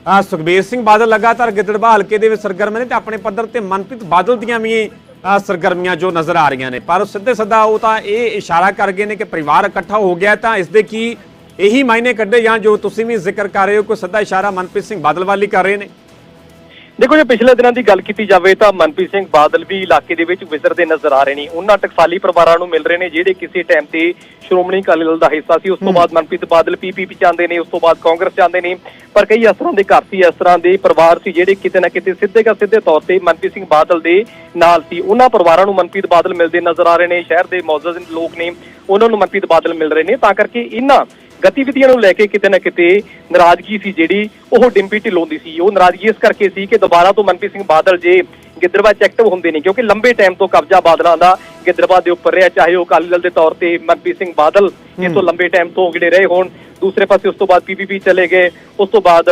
A: ਸੁਖਬੀਰ ਸਿੰਘ ਬਾਦਲ ਲਗਾਤਾਰ ਗਿੱਦੜਬਾਹ ਹਲਕੇ ਦੇ ਵਿੱਚ ਸਰਗਰਮ ਨੇ ਤੇ ਆਪਣੇ ਪੱਧਰ ਤੇ ਮਨਪ੍ਰੀਤ ਬਾਦਲ ਦੀਆਂ ਵੀ ਸਰਗਰਮੀਆਂ ਜੋ ਨਜ਼ਰ ਆ ਰਹੀਆਂ ਨੇ। ਪਰ ਸਿੱਧੇ ਸਦਾ ਉਹ ਤਾਂ ਇਹ ਇਸ਼ਾਰਾ ਕਰ ਗਏ ਨੇ ਕਿ ਪਰਿਵਾਰ ਇਕੱਠਾ ਹੋ ਗਿਆ ਤਾਂ ਇਸ ਦੇ ਕੀ ਇਹੀ ਮਾਇਨੇ ਕੱਢੇ ਜਾਂ ਜੋ ਤੁਸੀਂ ਵੀ ਜ਼ਿਕਰ ਕਰ ਰਹੇ ਹੋ, ਕੋਈ ਸਿੱਧਾ ਇਸ਼ਾਰਾ ਮਨਪ੍ਰੀਤ ਸਿੰਘ ਬਾਦਲ ਵੱਲ ਹੀ ਕਰ ਰਹੇ ਨੇ।
C: ਦੇਖੋ ਜੇ ਪਿਛਲੇ ਦਿਨਾਂ ਦੀ ਗੱਲ ਕੀਤੀ ਜਾਵੇ ਤਾਂ ਮਨਪ੍ਰੀਤ ਸਿੰਘ ਬਾਦਲ ਵੀ ਇਲਾਕੇ ਦੇ ਵਿੱਚ ਵਿਜ਼ਰਦੇ ਨਜ਼ਰ ਆ ਰਹੇ ਨੇ। ਉਹਨਾਂ ਟਕਸਾਲੀ ਪਰਿਵਾਰਾਂ ਨੂੰ ਮਿਲ ਰਹੇ ਨੇ ਜਿਹੜੇ ਕਿਸੇ ਟਾਈਮ ਤੇ ਸ਼੍ਰੋਮਣੀ ਅਕਾਲੀ ਦਲ ਦਾ ਹਿੱਸਾ ਸੀ। ਉਸ ਤੋਂ ਬਾਅਦ ਮਨਪ੍ਰੀਤ ਬਾਦਲ ਪੀਪੀਪੀ ਜਾਂਦੇ ਨੇ ਉਸ ਤੋਂ ਬਾਅਦ ਕਾਂਗਰਸ ਜਾਂਦੇ ਨੇ। ਪਰ ਕਈ ਇਸ ਤਰ੍ਹਾਂ ਦੇ ਘਰ ਸੀ ਇਸ ਤਰ੍ਹਾਂ ਦੇ ਪਰਿਵਾਰ ਸੀ ਜਿਹੜੇ ਕਿਤੇ ਨਾ ਕਿਤੇ ਸਿੱਧੇ ਕਾ ਸਿੱਧੇ ਤੌਰ ਤੇ ਮਨਪ੍ਰੀਤ ਸਿੰਘ ਬਾਦਲ ਦੇ ਨਾਲ ਸੀ। ਉਹਨਾਂ ਪਰਿਵਾਰਾਂ ਨੂੰ ਮਨਪ੍ਰੀਤ ਬਾਦਲ ਮਿਲਦੇ ਨਜ਼ਰ ਆ ਰਹੇ ਨੇ। ਸ਼ਹਿਰ ਦੇ ਮੌਜੂਦ ਲੋਕ ਨੇ ਉਹਨਾਂ ਨੂੰ ਮਨਪ੍ਰੀਤ ਬਾਦਲ ਮਿਲ ਰਹੇ ਨੇ। ਤਾਂ ਕਰਕੇ ਇਹਨਾਂ ਗਤੀਵਿਧੀਆਂ ਨੂੰ ਲੈ ਕੇ ਕਿਤੇ ਨਾ ਕਿਤੇ ਨਾਰਾਜ਼ਗੀ ਸੀ ਜਿਹੜੀ ਉਹ ਡਿੰਪੀ ਢਿੱਲੋਂ ਦੀ ਸੀ। ਉਹ ਨਾਰਾਜ਼ਗੀ ਇਸ ਕਰਕੇ ਸੀ ਕਿ ਦੁਬਾਰਾ ਤੋਂ ਮਨਪ੍ਰੀਤ ਸਿੰਘ ਬਾਦਲ ਜੇ ਗਿੱਦੜਬਾਹ ਚ ਐਕਟਿਵ ਹੁੰਦੇ ਨੇ ਕਿਉਂਕਿ ਲੰਬੇ ਟਾਈਮ ਤੋਂ ਕਬਜ਼ਾ ਬਾਦਲਾਂ ਦਾ ਗਿੱਦੜਬਾਹ ਦੇ ਉੱਪਰ ਰਿਹਾ ਚਾਹੇ ਉਹ ਅਕਾਲੀ ਦਲ ਦੇ ਤੌਰ ਤੇ ਮਨਪ੍ਰੀਤ ਸਿੰਘ ਬਾਦਲ ਇਹ ਤੋਂ ਲੰਬੇ ਟਾਈਮ ਤੋਂ ਜਿਹੜੇ ਰਹੇ ਹੋਣ ਦੂਸਰੇ ਪਾਸੇ ਉਸ ਤੋਂ ਬਾਅਦ ਪੀਪੀਪੀ ਚਲੇ ਗਏ ਉਸ ਤੋਂ ਬਾਅਦ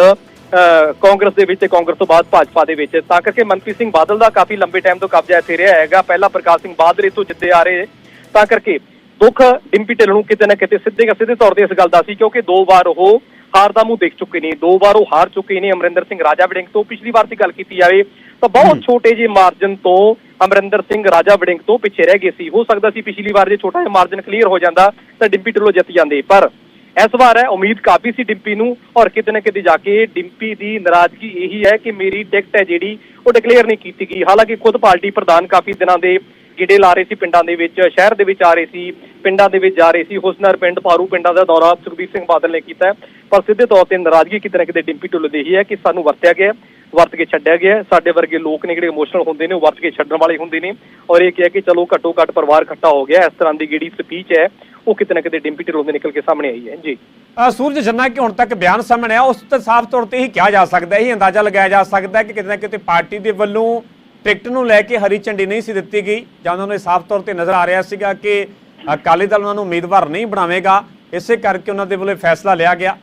C: ਕਾਂਗਰਸ ਦੇ ਵਿੱਚ ਤੇ ਕਾਂਗਰਸ ਤੋਂ ਬਾਅਦ ਭਾਜਪਾ ਦੇ ਵਿੱਚ। ਤਾਂ ਕਰਕੇ ਮਨਪ੍ਰੀਤ ਸਿੰਘ ਬਾਦਲ ਦਾ ਕਾਫੀ ਲੰਬੇ ਟਾਈਮ ਤੋਂ ਕਬਜ਼ਾ ਇੱਥੇ ਰਿਹਾ ਹੈਗਾ। ਪਹਿਲਾਂ ਪ੍ਰਕਾਸ਼ ਸਿੰਘ ਬਾਦਲ ਇੱਥੋਂ ਜਿੱਤੇ ਆ ਰਹੇ। ਤਾਂ ਕਰਕੇ ਦੁੱਖ ਡਿੰਪੀ ਢਿੱਲੋਂ ਨੂੰ ਕਿਤੇ ਨਾ ਕਿਤੇ ਸਿੱਧੇ ਜਾਂ ਸਿੱਧੇ ਤੌਰ ਤੇ ਇਸ ਗੱਲ ਦਾ ਸੀ ਕਿਉਂਕਿ ਦੋ ਵਾਰ ਉਹ ਹਾਰ ਦਾ ਮੂੰਹ ਦੇਖ ਚੁੱਕੇ ਨੇ ਦੋ ਵਾਰ ਉਹ ਹਾਰ ਚੁੱਕੇ ਨੇ ਅਮਰਿੰਦਰ ਸਿੰਘ ਰਾਜਾ ਵੜਿੰਗ ਤੋਂ। ਪਿਛਲੀ ਵਾਰ ਦੀ ਗੱਲ ਕੀਤੀ ਜਾਵੇ ਤਾਂ ਬਹੁਤ ਛੋਟੇ ਜਿਹੇ ਮਾਰਜਨ ਤੋਂ ਅਮਰਿੰਦਰ ਸਿੰਘ ਰਾਜਾ ਵੜਿੰਗ ਤੋਂ ਪਿੱਛੇ ਰਹਿ ਗਏ ਸੀ। ਹੋ ਸਕਦਾ ਸੀ ਪਿਛਲੀ ਵਾਰ ਜੇ ਛੋਟਾ ਜਿਹਾ ਮਾਰਜਨ ਕਲੀਅਰ ਹੋ ਜਾਂਦਾ ਤਾਂ ਡਿੰਪੀ ਢਿੱਲੋਂ ਜਿੱਤ ਜਾਂਦੇ। ਪਰ ਇਸ ਵਾਰ ਹੈ ਉਮੀਦ ਕਾਫੀ ਸੀ ਡਿੰਪੀ ਨੂੰ ਔਰ ਕਿਤੇ ਨਾ ਕਿਤੇ ਜਾ ਕੇ ਡਿੰਪੀ ਦੀ ਨਾਰਾਜ਼ਗੀ ਇਹੀ ਹੈ ਕਿ ਮੇਰੀ ਟਿਕਟ ਹੈ ਜਿਹੜੀ ਉਹ ਡਿਕਲੇਅਰ ਨਹੀਂ ਕੀਤੀ ਗਈ। ਹਾਲਾਂਕਿ ਖੁਦ ਪਾਰਟੀ ਪ੍ਰਧਾਨ ਕਾਫੀ ਦਿਨਾਂ ਦੇ ਗਿੜੇ ਲਾ ਰਹੇ ਸੀ ਪਿੰਡਾਂ ਦੇ ਵਿੱਚ, ਸ਼ਹਿਰ ਦੇ ਵਿੱਚ ਆ ਰਹੇ ਸੀ, ਪਿੰਡਾਂ ਦੇ ਵਿੱਚ ਜਾ ਰਹੇ ਸੀ। ਹੁਸਨਰ ਪਿੰਡ ਪਾਰੂ ਪਿੰਡਾਂ ਦਾ ਦੌਰਾ ਸੁਖਬੀਰ ਸਿੰਘ ਬਾਦਲ ਨੇ ਕੀਤਾ ਪਰ ਸਿੱਧੇ ਤੌਰ ਤੇ ਨਾਰਾਜ਼ਗੀ ਕਿਤੇ ਨਾ ਕਿਤੇ ਡਿੰਪੀ ਢਿੱਲੋਂ ਦੀ ਇਹੀ ਹੈ ਕਿ ਸਾਨੂੰ ਵਰਤਿਆ ਗਿਆ ਵਰਤ ਕੇ ਛੱਡਿਆ ਗਿਆ ਸਾਡੇ ਵਰਗੇ ਲੋਕ ਨੇ ਜਿਹੜੇ ਇਮੋਸ਼ਨਲ ਹੁੰਦੇ ਨੇ, ਉਹ ਵਰਤ ਕੇ ਛੱਡਣ ਵਾਲੇ ਹੁੰਦੇ ਨੇ। ਔਰ ਇਹ ਕਿਹਾ ਕਿ ਚਲੋ ਘੱਟੋ ਘੱਟ ਪਰਿਵਾਰ ਇਕੱਠਾ ਹੋ ਗਿਆ, ਇਸ ਤਰ੍ਹਾਂ ਦੀ ਜਿਹੜੀ ਸਪੀਚ ਹੈ, ਉਹ ਕਿਤੇ ਨਾ ਕਿਤੇ ਡਿੰਪੀ ਢਿੱਲੋਂ ਦੇ ਨਿਕਲ ਕੇ ਸਾਹਮਣੇ ਆਈ ਹੈ। ਜੀ।
A: ਸੂਰਜ, ਜੰਨਾ ਕਿ ਹੁਣ ਤੱਕ ਬਿਆਨ ਸਾਹਮਣੇ ਆ ਉਸ ਤੇ ਸਾਫ਼ ਤੌਰ ਤੇ ਹੀ ਕਿਹਾ ਜਾ ਸਕਦਾ ਹੈ, ਇਹ ਅੰਦਾਜ਼ਾ ਲਗਾਇਆ ਜਾ ਸਕਦਾ ਹੈ ਕਿ ਕਿਤੇ ਨਾ ਕਿਤੇ ਪਾਰਟੀ ਦੇ ਵੱਲੋਂ ਟਿਕਟ ਨੂੰ ਲੈ ਕੇ ਹਰੀ ਝੰਡੀ ਨਹੀਂ ਸੀ ਦਿੱਤੀ ਗਈ। ਜਾਂ ਉਹਨਾਂ ਨੂੰ ਸਾਫ਼ ਤੌਰ ਤੇ ਨਜ਼ਰ ਆ ਰਿਹਾ ਸੀਗਾ ਕਿ ਅਕਾਲੀ ਦਲ ਉਹਨਾਂ ਨੂੰ ਉਮੀਦਵਾਰ ਨਹੀਂ ਬਣਾਵੇਗਾ। ਇਸੇ ਕਰਕੇ ਉਹਨਾਂ ਦੇ ਵੱਲੋਂ ਫੈਸਲਾ ਲਿਆ ਗਿਆ।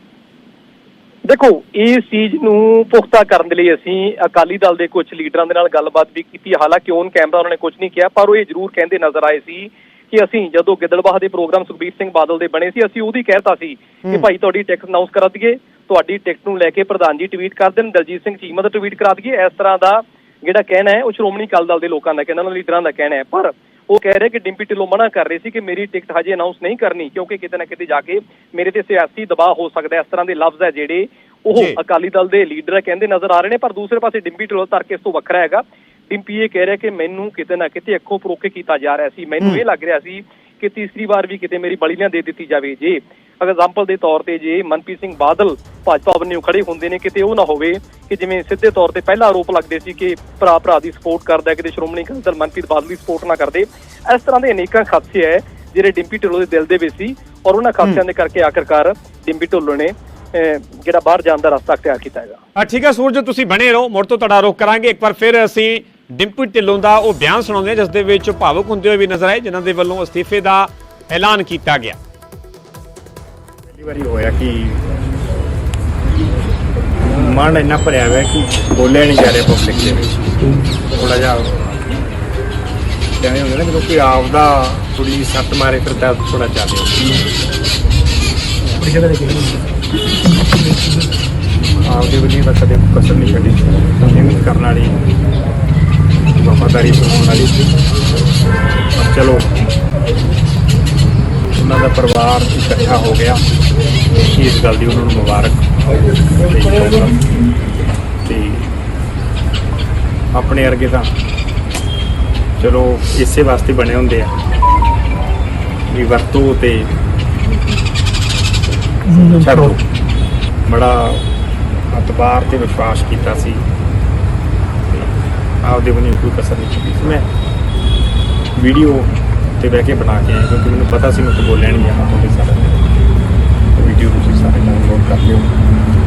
C: ਦੇਖੋ ਇਸ ਚੀਜ਼ ਨੂੰ ਪੁਖਤਾ ਕਰਨ ਦੇ ਲਈ ਅਸੀਂ ਅਕਾਲੀ ਦਲ ਦੇ ਕੁਝ ਲੀਡਰਾਂ ਦੇ ਨਾਲ ਗੱਲਬਾਤ ਵੀ ਕੀਤੀ। ਹਾਲਾਂਕਿ ਔਨ ਕੈਮਰਾ ਉਹਨਾਂ ਨੇ ਕੁਝ ਨਹੀਂ ਕਿਹਾ ਪਰ ਉਹ ਇਹ ਜ਼ਰੂਰ ਕਹਿੰਦੇ ਨਜ਼ਰ ਆਏ ਸੀ ਕਿ ਅਸੀਂ ਜਦੋਂ ਗਿੱਦੜਬਾਹ ਦੇ ਪ੍ਰੋਗਰਾਮ ਸੁਖਬੀਰ ਸਿੰਘ ਬਾਦਲ ਦੇ ਬਣੇ ਸੀ ਅਸੀਂ ਉਹਦੀ ਕਹਿਤਾ ਸੀ ਕਿ ਭਾਈ ਤੁਹਾਡੀ ਟਿਕਟ ਅਨਾਉਂਸ ਕਰਾ ਦਈਏ ਤੁਹਾਡੀ ਟਿਕਟ ਨੂੰ ਲੈ ਕੇ ਪ੍ਰਧਾਨ ਜੀ ਟਵੀਟ ਕਰ ਦੇਣ ਦਲਜੀਤ ਸਿੰਘ ਚੀਮਾ ਦਾ ਟਵੀਟ ਕਰਾ ਦਈਏ। ਇਸ ਤਰ੍ਹਾਂ ਦਾ ਜਿਹੜਾ ਕਹਿਣਾ ਹੈ ਉਹ ਸ਼੍ਰੋਮਣੀ ਅਕਾਲੀ ਦਲ ਦੇ ਲੋਕਾਂ ਦਾ ਕਹਿਣਾ ਉਹਨਾਂ ਲੀਡਰਾਂ ਦਾ ਕਹਿਣਾ ਹੈ। ਪਰ ਉਹ ਕਹਿ ਰਿਹਾ ਕਿ ਡਿੰਪੀ ਢਿੱਲੋਂ ਮਨਾ ਕਰ ਰਹੇ ਸੀ ਕਿ ਮੇਰੀ ਟਿਕਟ ਹਜੇ ਅਨਾਉਂਸ ਨਹੀਂ ਕਰਨੀ ਕਿਉਂਕਿ ਕਿਤੇ ਨਾ ਕਿਤੇ ਜਾ ਕੇ ਮੇਰੇ ਤੇ ਸਿਆਸੀ ਦਬਾਅ ਹੋ ਸਕਦਾ ਹੈ ਇਸ ਤਰ੍ਹਾਂ ਦੇ ਲਫ਼ਜ਼ ਹੈ ਜਿਹੜੇ ਉਹ। ਅਕਾਲੀ ਦਲ ਦੇ ਲੀਡਰ ਕਹਿੰਦੇ ਨਜ਼ਰ ਆ ਰਹੇ ਨੇ ਪਰ ਦੂਸਰੇ ਪਾਸੇ ਡਿੰਪੀ ਢਿੱਲੋਂ ਦਾ ਤਰਕ ਇਸ ਤੋਂ ਵੱਖਰਾ ਹੈਗਾ। ਡਿੰਪੀ ਇਹ ਕਹਿ ਰਿਹਾ ਕਿ ਮੈਨੂੰ ਕਿਤੇ ਨਾ ਕਿਤੇ ਅੱਖੋਂ ਪਰੋਖੇ ਕੀਤਾ ਜਾ ਰਿਹਾ ਸੀ। ਮੈਨੂੰ ਇਹ ਲੱਗ ਰਿਹਾ ਸੀ ਕਿ ਤੀਸਰੀ ਵਾਰ ਵੀ ਕਿਤੇ ਮੇਰੀ ਬਲੀ ਨਾ ਦੇ ਦਿੱਤੀ ਜਾਵੇ ਜੇ। ਐਗਜ਼ਾਮਪਲ ਦੇ ਤੌਰ ਤੇ ਜੇ ਮਨਪ੍ਰੀਤ ਸਿੰਘ ਬਾਦਲ ਭਾਜਪਾ ਬੰਨਿਓ ਖੜੇ ਹੁੰਦੇ ਨੇ, ਕਿਤੇ ਉਹ ਨਾ ਹੋਵੇ ਕਿ ਜਿਵੇਂ ਸਿੱਧੇ ਤੌਰ ਤੇ ਪਹਿਲਾ ਆਰੋਪ ਲੱਗਦੇ ਸੀ ਕਿ ਭਰਾ ਭਰਾ ਦੀ ਸਪੋਰਟ ਕਰਦਾ ਕਿਤੇ ਸ਼੍ਰੋਮਣੀ ਅਕਾਲੀ ਦਲ ਮਨਪ੍ਰੀਤ ਬਾਦਲ ਦੀ ਸਪੋਰਟ ਨਾ ਕਰਦੇ। ਇਸ ਤਰ੍ਹਾਂ ਦੇ ਅਨੇਕਾਂ ਖਾਦਸੇ ਹੈ ਜਿਹੜੇ ਡਿੰਪੀ ਢਿੱਲੋਂ ਦੇ ਦਿਲ ਦੇ ਵਿੱਚ ਸੀ ਔਰ ਉਹਨਾਂ ਖਾਦਸਿਆਂ ਦੇ ਕਰਕੇ ਆਖਰਕਾਰ ਡਿੰਪੀ ਢਿੱਲੋਂ ਨੇ ਜਿਹੜਾ ਬਾਹਰ ਜਾਣ ਦਾ ਰਸਤਾ ਅਖਤਿਆਰ ਕੀਤਾ ਹੈਗਾ।
A: ਆ ਠੀਕ ਹੈ ਸੂਰਜ, ਤੁਸੀਂ ਬਣੇ ਰਹੋ, ਮੁੜ ਤੋਂ ਤੁਹਾਡਾ ਰੋਕ ਕਰਾਂਗੇ। ਇੱਕ ਵਾਰ ਫਿਰ ਅਸੀਂ ਡਿੰਪੀ ਢਿੱਲੋਂ ਦਾ ਉਹ ਬਿਆਨ ਸੁਣਾਉਂਦੇ ਹਾਂ, ਜਿਸ ਦੇ ਵਿੱਚ ਉਹ ਭਾਵੁਕ ਹੁੰਦੇ ਹੋਏ ਵੀ ਨਜ਼ਰ ਆਏ, ਜਿਨ੍ਹਾਂ ਦੇ ਵੱਲੋਂ ਅਸਤੀਫੇ ਦਾ ਐਲਾਨ ਕੀਤਾ ਗਿਆ।
B: ਪਹਿਲੀ ਵਾਰੀ ਹੋਇਆ ਕਿ ਮਨ ਇੰਨਾ ਭਰਿਆ ਹੋਇਆ ਕਿ ਬੋਲਿਆ ਨਹੀਂ ਜਾ ਰਿਹਾ ਪਬਲਿਕ ਦੇ ਵਿੱਚ। ਥੋੜਾ ਜਿਹਾ ਕਹਿੰਦੇ ਹੁੰਦੇ ਨਾ ਜਦੋਂ ਕੋਈ ਕੁੜੀ ਦੀ ਸੱਟ ਮਾਰੇ ਫਿਰ ਤਾਂ ਥੋੜਾ ਚੱਲਦਾ ਆਪਦੇ ਵੱਲੋਂ ਤਾਂ ਕਦੇ ਕਸਰ ਨਹੀਂ ਛੱਡੀ। ਮਿਹਨਤ ਕਰਨ ਵਾਲੀ ਵਫਾਦਾਰੀ ਨਿਭਾਉਣ ਵਾਲੀ ਚਲੋ ਉਹਨਾਂ ਦਾ ਪਰਿਵਾਰ ਇਕੱਠਾ ਹੋ ਗਿਆ। ਇਸ ਗੱਲ ਦੀ ਉਹਨਾਂ ਨੂੰ ਮੁਬਾਰਕ ਤੇ ਆਪਣੇ ਅਰਗੇ ਤਾਂ ਚਲੋ ਇਸੇ ਵਾਸਤੇ ਬਣੇ ਹੁੰਦੇ ਆ ਵੀ ਵਰਤੋ ਤੇ ਛੱਡੋ। ਬੜਾ ਅਤਬਾਰ ਤੇ ਵਿਸ਼ਵਾਸ ਕੀਤਾ ਸੀ। ਆਪਦੇ ਵੱਲੋਂ ਕੋਈ ਕਸਰ ਨਹੀਂ ਛੱਡੀ ਸੀ ਮੈਂ ਵੀਡੀਓ ਤੇ ਬਹਿ ਕੇ ਬਣਾ ਕੇ ਆਇਆ ਕਿਉਂਕਿ ਮੈਨੂੰ ਪਤਾ ਸੀ ਮੈਂ ਤਾਂ ਬੋਲਿਆ ਨਹੀਂ ਜਾਣਾ ਤੁਹਾਡੇ ਸਾਰੇ ਵੀਡੀਓ ਤੁਸੀਂ ਸਾਰੇ ਡਾਊਨਲੋਡ ਕਰ ਲਿਓ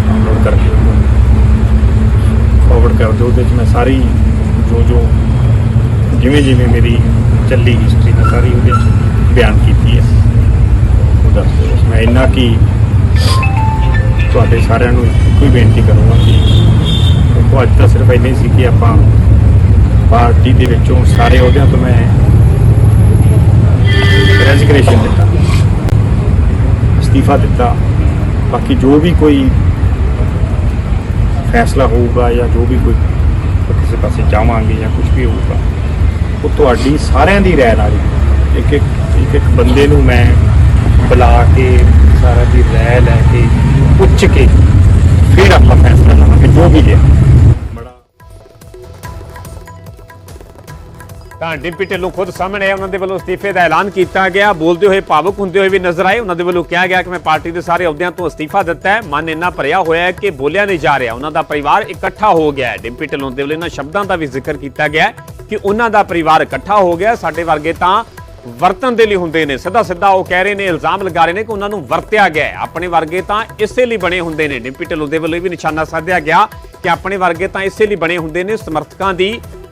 B: ਡਾਊਨਲੋਡ ਕਰਕੇ ਫਾਰਵਰਡ ਕਰ ਦਿਓ, ਉਹਦੇ ਵਿੱਚ ਮੈਂ ਸਾਰੀ ਜੋ ਜੋ ਜਿਵੇਂ ਜਿਵੇਂ ਮੇਰੀ ਚੱਲੀ ਹਿਸਟਰੀ ਮੈਂ ਸਾਰੀ ਉਹਦੇ ਵਿੱਚ ਬਿਆਨ ਕੀਤੀ ਹੈ। ਉਹਦਾ ਮੈਂ ਇੰਨਾ ਕਿ ਤੁਹਾਡੇ ਸਾਰਿਆਂ ਨੂੰ ਕੋਈ ਬੇਨਤੀ ਕਰੂੰਗਾ ਕਿ ਦੇਖੋ, ਅੱਜ ਤਾਂ ਸਿਰਫ ਇੰਨਾ ਹੀ ਸੀ ਕਿ ਆਪਾਂ ਪਾਰਟੀ ਦੇ ਵਿੱਚੋਂ ਸਾਰੇ ਅਹੁਦਿਆਂ ਤੋਂ ਮੈਂ ਰੈਜ਼ਿਗਨੇਸ਼ਨ ਦਿੱਤਾ ਅਸਤੀਫਾ ਦਿੱਤਾ ਬਾਕੀ ਜੋ ਵੀ ਕੋਈ ਫੈਸਲਾ ਹੋਊਗਾ ਜਾਂ ਜੋ ਵੀ ਕੋਈ ਕਿਸੇ ਪਾਸੇ ਜਾਵਾਂਗੇ ਜਾਂ ਕੁਝ ਵੀ ਹੋਊਗਾ, ਉਹ ਤੁਹਾਡੀ ਸਾਰਿਆਂ ਦੀ ਰਾਏ ਨਾਲ ਹੀ। ਇੱਕ ਇੱਕ ਇੱਕ ਇੱਕ ਬੰਦੇ ਨੂੰ ਮੈਂ ਬੁਲਾ ਕੇ ਸਾਰਿਆਂ ਦੀ ਰਾਏ ਲੈ ਕੇ ਪੁੱਛ ਕੇ
A: ਤਾਂ ਡਿੰਪੀ ਢਿੱਲੋਂ ਖੁਦ ਸਾਹਮਣੇ ਆਏ, ਉਹਨਾਂ ਦੇ ਵੱਲੋਂ ਅਸਤੀਫੇ ਦਾ ਐਲਾਨ ਕੀਤਾ ਗਿਆ। ਬੋਲਦੇ ਹੋਏ ਭਾਵੁਕ ਹੁੰਦੇ ਹੋਏ ਵੀ ਨਜ਼ਰ ਆਏ। ਉਹਨਾਂ ਦੇ ਵੱਲੋਂ ਕਿਹਾ ਗਿਆ ਕਿ ਮੈਂ ਪਾਰਟੀ ਦੇ ਸਾਰੇ ਅਹੁਦਿਆਂ ਤੋਂ ਅਸਤੀਫਾ ਦਿੱਤਾ ਹੈ। ਮਨ ਇੰਨਾ ਭਰਿਆ ਹੋਇਆ ਹੈ ਕਿ ਬੋਲਿਆ ਨਹੀਂ ਜਾ ਰਿਹਾ। ਉਹਨਾਂ ਦਾ ਪਰਿਵਾਰ ਇਕੱਠਾ ਹੋ ਗਿਆ ਹੈ। ਡਿੰਪੀ ਢਿੱਲੋਂ ਦੇ ਵੱਲੋਂ ਇਹਨਾਂ ਸ਼ਬਦਾਂ ਦਾ ਵੀ ਜ਼ਿਕਰ ਕੀਤਾ ਗਿਆ ਕਿ ਉਹਨਾਂ ਦਾ ਪਰਿਵਾਰ ਇਕੱਠਾ ਹੋ ਗਿਆ। ਸਾਡੇ ਵਰਗੇ ਤਾਂ ਵਰਤਨ ਦੇ ਲਈ ਹੁੰਦੇ ਨੇ। ਸਿੱਧਾ ਸਿੱਧਾ ਉਹ ਕਹਿ ਰਹੇ ਨੇ, ਇਲਜ਼ਾਮ ਲਗਾ ਰਹੇ ਨੇ ਕਿ ਉਹਨਾਂ ਨੂੰ ਵਰਤਿਆ ਗਿਆ ਆਪਣੇ ਵਰਗੇ ਤਾਂ ਇਸੇ ਲਈ ਬਣੇ ਹੁੰਦੇ ਨੇ। ਡਿੰਪੀ ਢਿੱਲੋਂ ਦੇ ਵੱਲੋਂ ਇਹ ਵੀ ਨਿਸ਼ਾਨਾ ਸਾਧਿਆ ਗਿਆ ਕਿ ਆਪਣੇ ਵਰਗੇ ਤਾਂ ਇਸੇ ਲਈ ਬਣੇ ਹੁੰਦੇ ਨੇ ਸਮਰਥਕਾਂ ਦੀ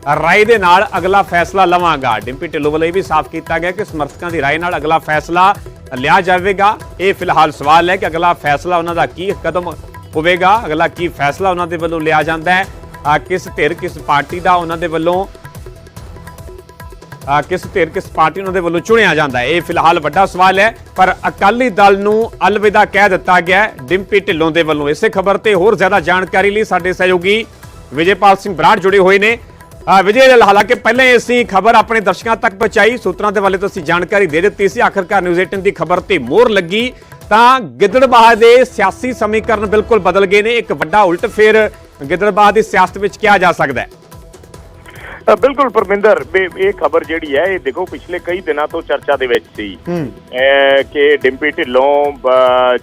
A: ਰਾਏ ਦੇ ਨਾਲ ਅਗਲਾ ਫੈਸਲਾ ਲਵਾਂਗਾ। ਡਿੰਪੀ ਢਿੱਲੋਂ ਵੱਲੋਂ ਇਹ ਵੀ ਸਾਫ਼ ਕੀਤਾ ਗਿਆ ਕਿ ਸਮਰਥਕਾਂ ਦੀ ਰਾਏ ਨਾਲ ਅਗਲਾ ਫੈਸਲਾ ਲਿਆ ਜਾਵੇਗਾ। ਇਹ ਫਿਲਹਾਲ ਸਵਾਲ ਹੈ ਕਿ ਅਗਲਾ ਫੈਸਲਾ ਉਹਨਾਂ ਦਾ ਕੀ ਕਦਮ ਹੋਵੇਗਾ, ਅਗਲਾ ਕੀ ਫੈਸਲਾ ਉਹਨਾਂ ਦੇ ਵੱਲੋਂ ਲਿਆ ਜਾਂਦਾ ਹੈ ਕਿਸ ਧਿਰ, ਕਿਸ ਪਾਰਟੀ ਦਾ ਉਹਨਾਂ ਦੇ ਵੱਲੋਂ ਕਿਸ ਧਿਰ, ਕਿਸ ਪਾਰਟੀ ਉਹਨਾਂ ਦੇ ਵੱਲੋਂ ਚੁਣਿਆ ਜਾਂਦਾ ਹੈ। ਇਹ ਫਿਲਹਾਲ ਵੱਡਾ ਸਵਾਲ ਹੈ, ਪਰ ਅਕਾਲੀ ਦਲ ਨੂੰ ਅਲਵਿਦਾ ਕਹਿ ਦਿੱਤਾ ਗਿਆ ਡਿੰਪੀ ਢਿੱਲੋਂ ਦੇ ਵੱਲੋਂ ਇਸੇ ਖਬਰ ਤੇ ਹੋਰ ਜ਼ਿਆਦਾ ਜਾਣਕਾਰੀ ਲਈ ਸਾਡੇ ਸਹਿਯੋਗੀ ਵਿਜੇਪਾਲ ਸਿੰਘ ਬਰਾੜ ਜੁੜੇ ਹੋਏ ਨੇ। ਵਿਜੇ ਹਾਲਾਂਕਿ ਪਹਿਲਾਂ ਹੀ ਅਸੀਂ ਖਬਰ ਆਪਣੇ ਦਰਸ਼ਕਾਂ ਤੱਕ ਪਹੁੰਚਾਈ। ਸੂਤਰਾਂ ਦੇ ਵੱਲੇ ਤੋਂ ਅਸੀਂ ਜਾਣਕਾਰੀ ਦੇ ਦਿੱਤੀ ਸੀ। ਆਖਰਕਾਰ ਨਿਊਜ਼ 18 ਦੀ ਖਬਰ ਤੇ ਮੋਹਰ ਲੱਗੀ। ਤਾਂ ਗਿੱਦੜਬਾਹ ਦੇ ਸਿਆਸੀ ਸਮੀਕਰਨ ਬਿਲਕੁਲ ਬਦਲ ਗਏ ਨੇ। ਇੱਕ ਵੱਡਾ ਉਲਟ ਫੇਰ ਗਿੱਦੜਬਾਹ ਦੀ ਸਿਆਸਤ ਵਿੱਚ ਕਿਹਾ ਜਾ ਸਕਦਾ ਹੈ।
D: ਬਿਲਕੁਲ ਪਰਮਿੰਦਰ ਇਹ ਖਬਰ ਜਿਹੜੀ ਹੈ ਇਹ ਦੇਖੋ ਪਿਛਲੇ ਕਈ ਦਿਨਾਂ ਤੋਂ ਚਰਚਾ ਦੇ ਵਿੱਚ ਸੀ। ਕਿ ਡਿੰਪੀ ਢਿੱਲੋਂ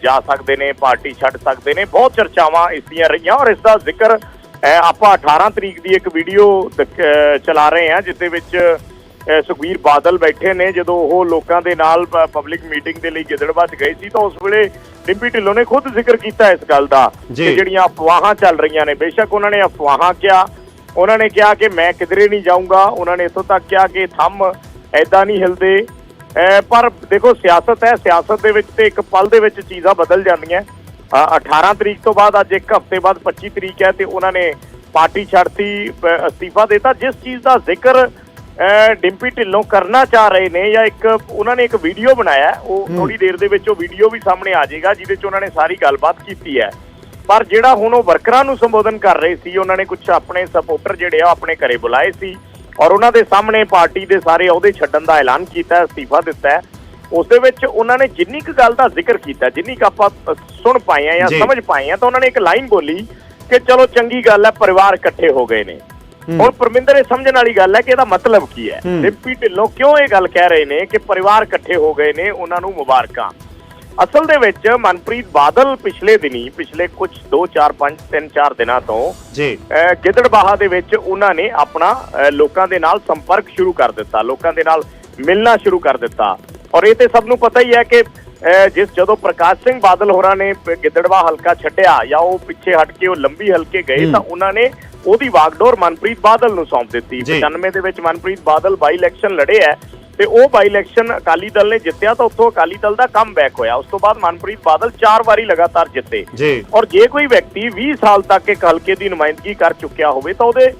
D: ਜਾ ਸਕਦੇ ਨੇ ਪਾਰਟੀ ਛੱਡ ਸਕਦੇ ਨੇ। ਬਹੁਤ ਚਰਚਾਵਾਂ ਇਸ ਦੀਆਂ ਰਹੀਆਂ ਔਰ ਇਸ ਦਾ ਜ਼ਿਕਰ ਆਪਾਂ 18 ਤਰੀਕ ਦੀ ਇੱਕ ਵੀਡੀਓ ਚਲਾ ਰਹੇ ਹਾਂ ਜਿਸ ਦੇ ਵਿੱਚ ਅ, ਸੁਖਬੀਰ ਬਾਦਲ ਬੈਠੇ ਨੇ ਜਦੋਂ ਉਹ ਲੋਕਾਂ ਦੇ ਨਾਲ ਪਬਲਿਕ ਮੀਟਿੰਗ ਦੇ ਲਈ ਗਿੱਦੜਬਾਹ 'ਚ ਗਏ ਸੀ ਤਾਂ ਉਸ ਵੇਲੇ ਡਿੰਪੀ ਢਿੱਲੋਂ ਨੇ ਖੁਦ ਜ਼ਿਕਰ ਕੀਤਾ ਇਸ ਗੱਲ ਦਾ। ਕਿ ਜਿਹੜੀਆਂ ਅਫਵਾਹਾਂ ਚੱਲ ਰਹੀਆਂ ਨੇ ਬੇਸ਼ੱਕ ਉਹਨਾਂ ਨੇ ਅਫਵਾਹਾਂ ਕਿਹਾ। ਉਹਨਾਂ ਨੇ ਕਿਹਾ ਕਿ ਮੈਂ ਕਿਧਰੇ ਨਹੀਂ ਜਾਊਂਗਾ ਉਹਨਾਂ ਨੇ ਇੱਥੋਂ ਤੱਕ ਕਿਹਾ ਕਿ ਥੰਮ ਐਦਾਂ ਨਹੀਂ ਹਿਲਦੇ। ਪਰ ਦੇਖੋ ਸਿਆਸਤ ਹੈ ਸਿਆਸਤ ਦੇ ਵਿੱਚ ਤੇ ਇੱਕ ਪਲ ਦੇ ਵਿੱਚ ਚੀਜ਼ਾਂ ਬਦਲ ਜਾਂਦੀਆਂ। 18 ਤਰੀਕ ਤੋਂ ਬਾਅਦ ਅੱਜ ਇੱਕ ਹਫ਼ਤੇ ਬਾਅਦ 25 ਤਰੀਕ ਹੈ ਤੇ ਉਹਨਾਂ ਨੇ ਪਾਰਟੀ ਛੱਡਤੀ ਅਸਤੀਫਾ ਦਿੱਤਾ। ਜਿਸ ਚੀਜ਼ ਦਾ ਜ਼ਿਕਰ ਡਿੰਪੀ ਢਿੱਲੋਂ ਕਰਨਾ ਚਾਹ ਰਹੇ ਨੇ ਜਾਂ ਇੱਕ ਉਹਨਾਂ ਨੇ ਇੱਕ ਵੀਡੀਓ ਬਣਾਇਆ ਉਹ ਥੋੜੀ ਦੇਰ ਦੇ ਵਿੱਚ ਉਹ ਵੀਡੀਓ ਵੀ ਸਾਹਮਣੇ ਆ ਜਾਏਗਾ ਜਿਹਦੇ 'ਚ ਉਹਨਾਂ ਨੇ ਸਾਰੀ ਗੱਲਬਾਤ ਕੀਤੀ ਹੈ। ਪਰ ਜਿਹੜਾ ਹੁਣ ਉਹ ਵਰਕਰਾਂ ਨੂੰ ਸੰਬੋਧਨ ਕਰ ਰਹੇ ਸੀ ਉਹਨਾਂ ਨੇ ਕੁਝ ਆਪਣੇ ਸਪੋਰਟਰ ਜਿਹੜੇ ਆ ਆਪਣੇ ਘਰੇ ਬੁਲਾਏ ਸੀ ਔਰ ਉਹਨਾਂ ਦੇ ਸਾਹਮਣੇ ਪਾਰਟੀ ਦੇ ਸਾਰੇ ਅਹੁਦੇ ਛੱਡਣ ਦਾ ਐਲਾਨ ਕੀਤਾ ਅਸਤੀਫਾ ਦਿੱਤਾ ਹੈ। ਉਸ ਦੇ ਵਿੱਚ ਉਹਨਾਂ ਨੇ ਜਿੰਨੀ ਕੁ ਗੱਲ ਦਾ ਜ਼ਿਕਰ ਕੀਤਾ ਜਿੰਨੀ ਕੁ ਆਪਾਂ ਸੁਣ ਪਾਏ ਆ ਜਾਂ। ਸਮਝ ਪਾਏ ਆ ਤਾਂ ਉਹਨਾਂ ਨੇ ਇੱਕ ਲਾਈਨ ਬੋਲੀ ਕਿ ਚਲੋ ਚੰਗੀ ਗੱਲ ਹੈ ਪਰਿਵਾਰ ਇਕੱਠੇ ਹੋ ਗਏ ਨੇ। ਹੁਣ ਪਰਮਿੰਦਰ ਇਹ ਸਮਝਣ ਵਾਲੀ ਗੱਲ ਹੈ ਕਿ ਇਹਦਾ ਮਤਲਬ ਕੀ ਹੈ। ਡਿਪਟੀ ਢਿੱਲੋਂ ਕਿਉਂ ਇਹ ਗੱਲ ਕਹਿ ਰਹੇ ਨੇ ਕਿ ਪਰਿਵਾਰ ਇਕੱਠੇ ਹੋ ਗਏ ਨੇ ਉਹਨਾਂ ਨੂੰ ਮੁਬਾਰਕਾਂ? ਅਸਲ ਦੇ ਵਿੱਚ ਮਨਪ੍ਰੀਤ ਬਾਦਲ ਪਿਛਲੇ ਦਿਨੀ ਪਿਛਲੇ ਕੁਝ 2 4 5 3 4 ਦਿਨਾਂ ਤੋਂ
A: ਜੀ।
D: ਗਿੱਦੜਬਾਹਾ ਦੇ ਵਿੱਚ ਉਹਨਾਂ ਨੇ ਆਪਣਾ ਲੋਕਾਂ ਦੇ ਨਾਲ ਸੰਪਰਕ ਸ਼ੁਰੂ ਕਰ ਦਿੱਤਾ ਲੋਕਾਂ ਦੇ ਨਾਲ ਮਿਲਣਾ ਸ਼ੁਰੂ ਕਰ ਦਿੱਤਾ। ਔਰ ਇਹ ਤੇ ਸਭ ਨੂੰ ਪਤਾ ਹੀ ਹੈ ਕਿ ਜਿਸ ਜਦੋਂ ਪ੍ਰਕਾਸ਼ ਸਿੰਘ ਬਾਦਲ ਹੋਰਾਂ ਨੇ ਗਿੱਦੜਬਾਹਾ ਹਲਕਾ ਛੱਡਿਆ ਜਾਂ ਉਹ ਪਿੱਛੇ ਹਟ ਕੇ ਉਹ ਲੰਬੀ ਹਲਕੇ ਗਏ। ਤਾਂ ਉਹਨਾਂ ਨੇ ਉਹਦੀ ਵਾਗਡੋਰ ਮਨਪ੍ਰੀਤ ਬਾਦਲ ਨੂੰ ਸੌਂਪ ਦਿੱਤੀ।
A: ਜੀ।
D: 95 ਦੇ ਵਿੱਚ ਮਨਪ੍ਰੀਤ ਬਾਦਲ ਬਾਈ ਇਲੈਕਸ਼ਨ ਲੜੇ ਹੈ ਤੇ ਉਹ ਬਾਈ ਇਲੈਕਸ਼ਨ ਅਕਾਲੀ ਦਲ ਨੇ ਜਿੱਤਿਆ ਤਾਂ ਉੱਥੋਂ ਅਕਾਲੀ ਦਲ ਦਾ ਕਮ ਬੈਕ ਹੋਇਆ। ਉਸ ਤੋਂ ਬਾਅਦ ਮਨਪ੍ਰੀਤ ਬਾਦਲ ਚਾਰ ਵਾਰੀ ਲਗਾਤਾਰ ਜਿੱਤੇ। ਔਰ ਜੇ ਕੋਈ ਵਿਅਕਤੀ 20 ਸਾਲ ਤੱਕ ਇੱਕ ਹਲਕੇ ਦੀ ਨੁਮਾਇੰਦਗੀ ਕਰ ਚੁੱਕਿਆ ਹੋਵੇ ਤਾਂ ਉਹਦੇ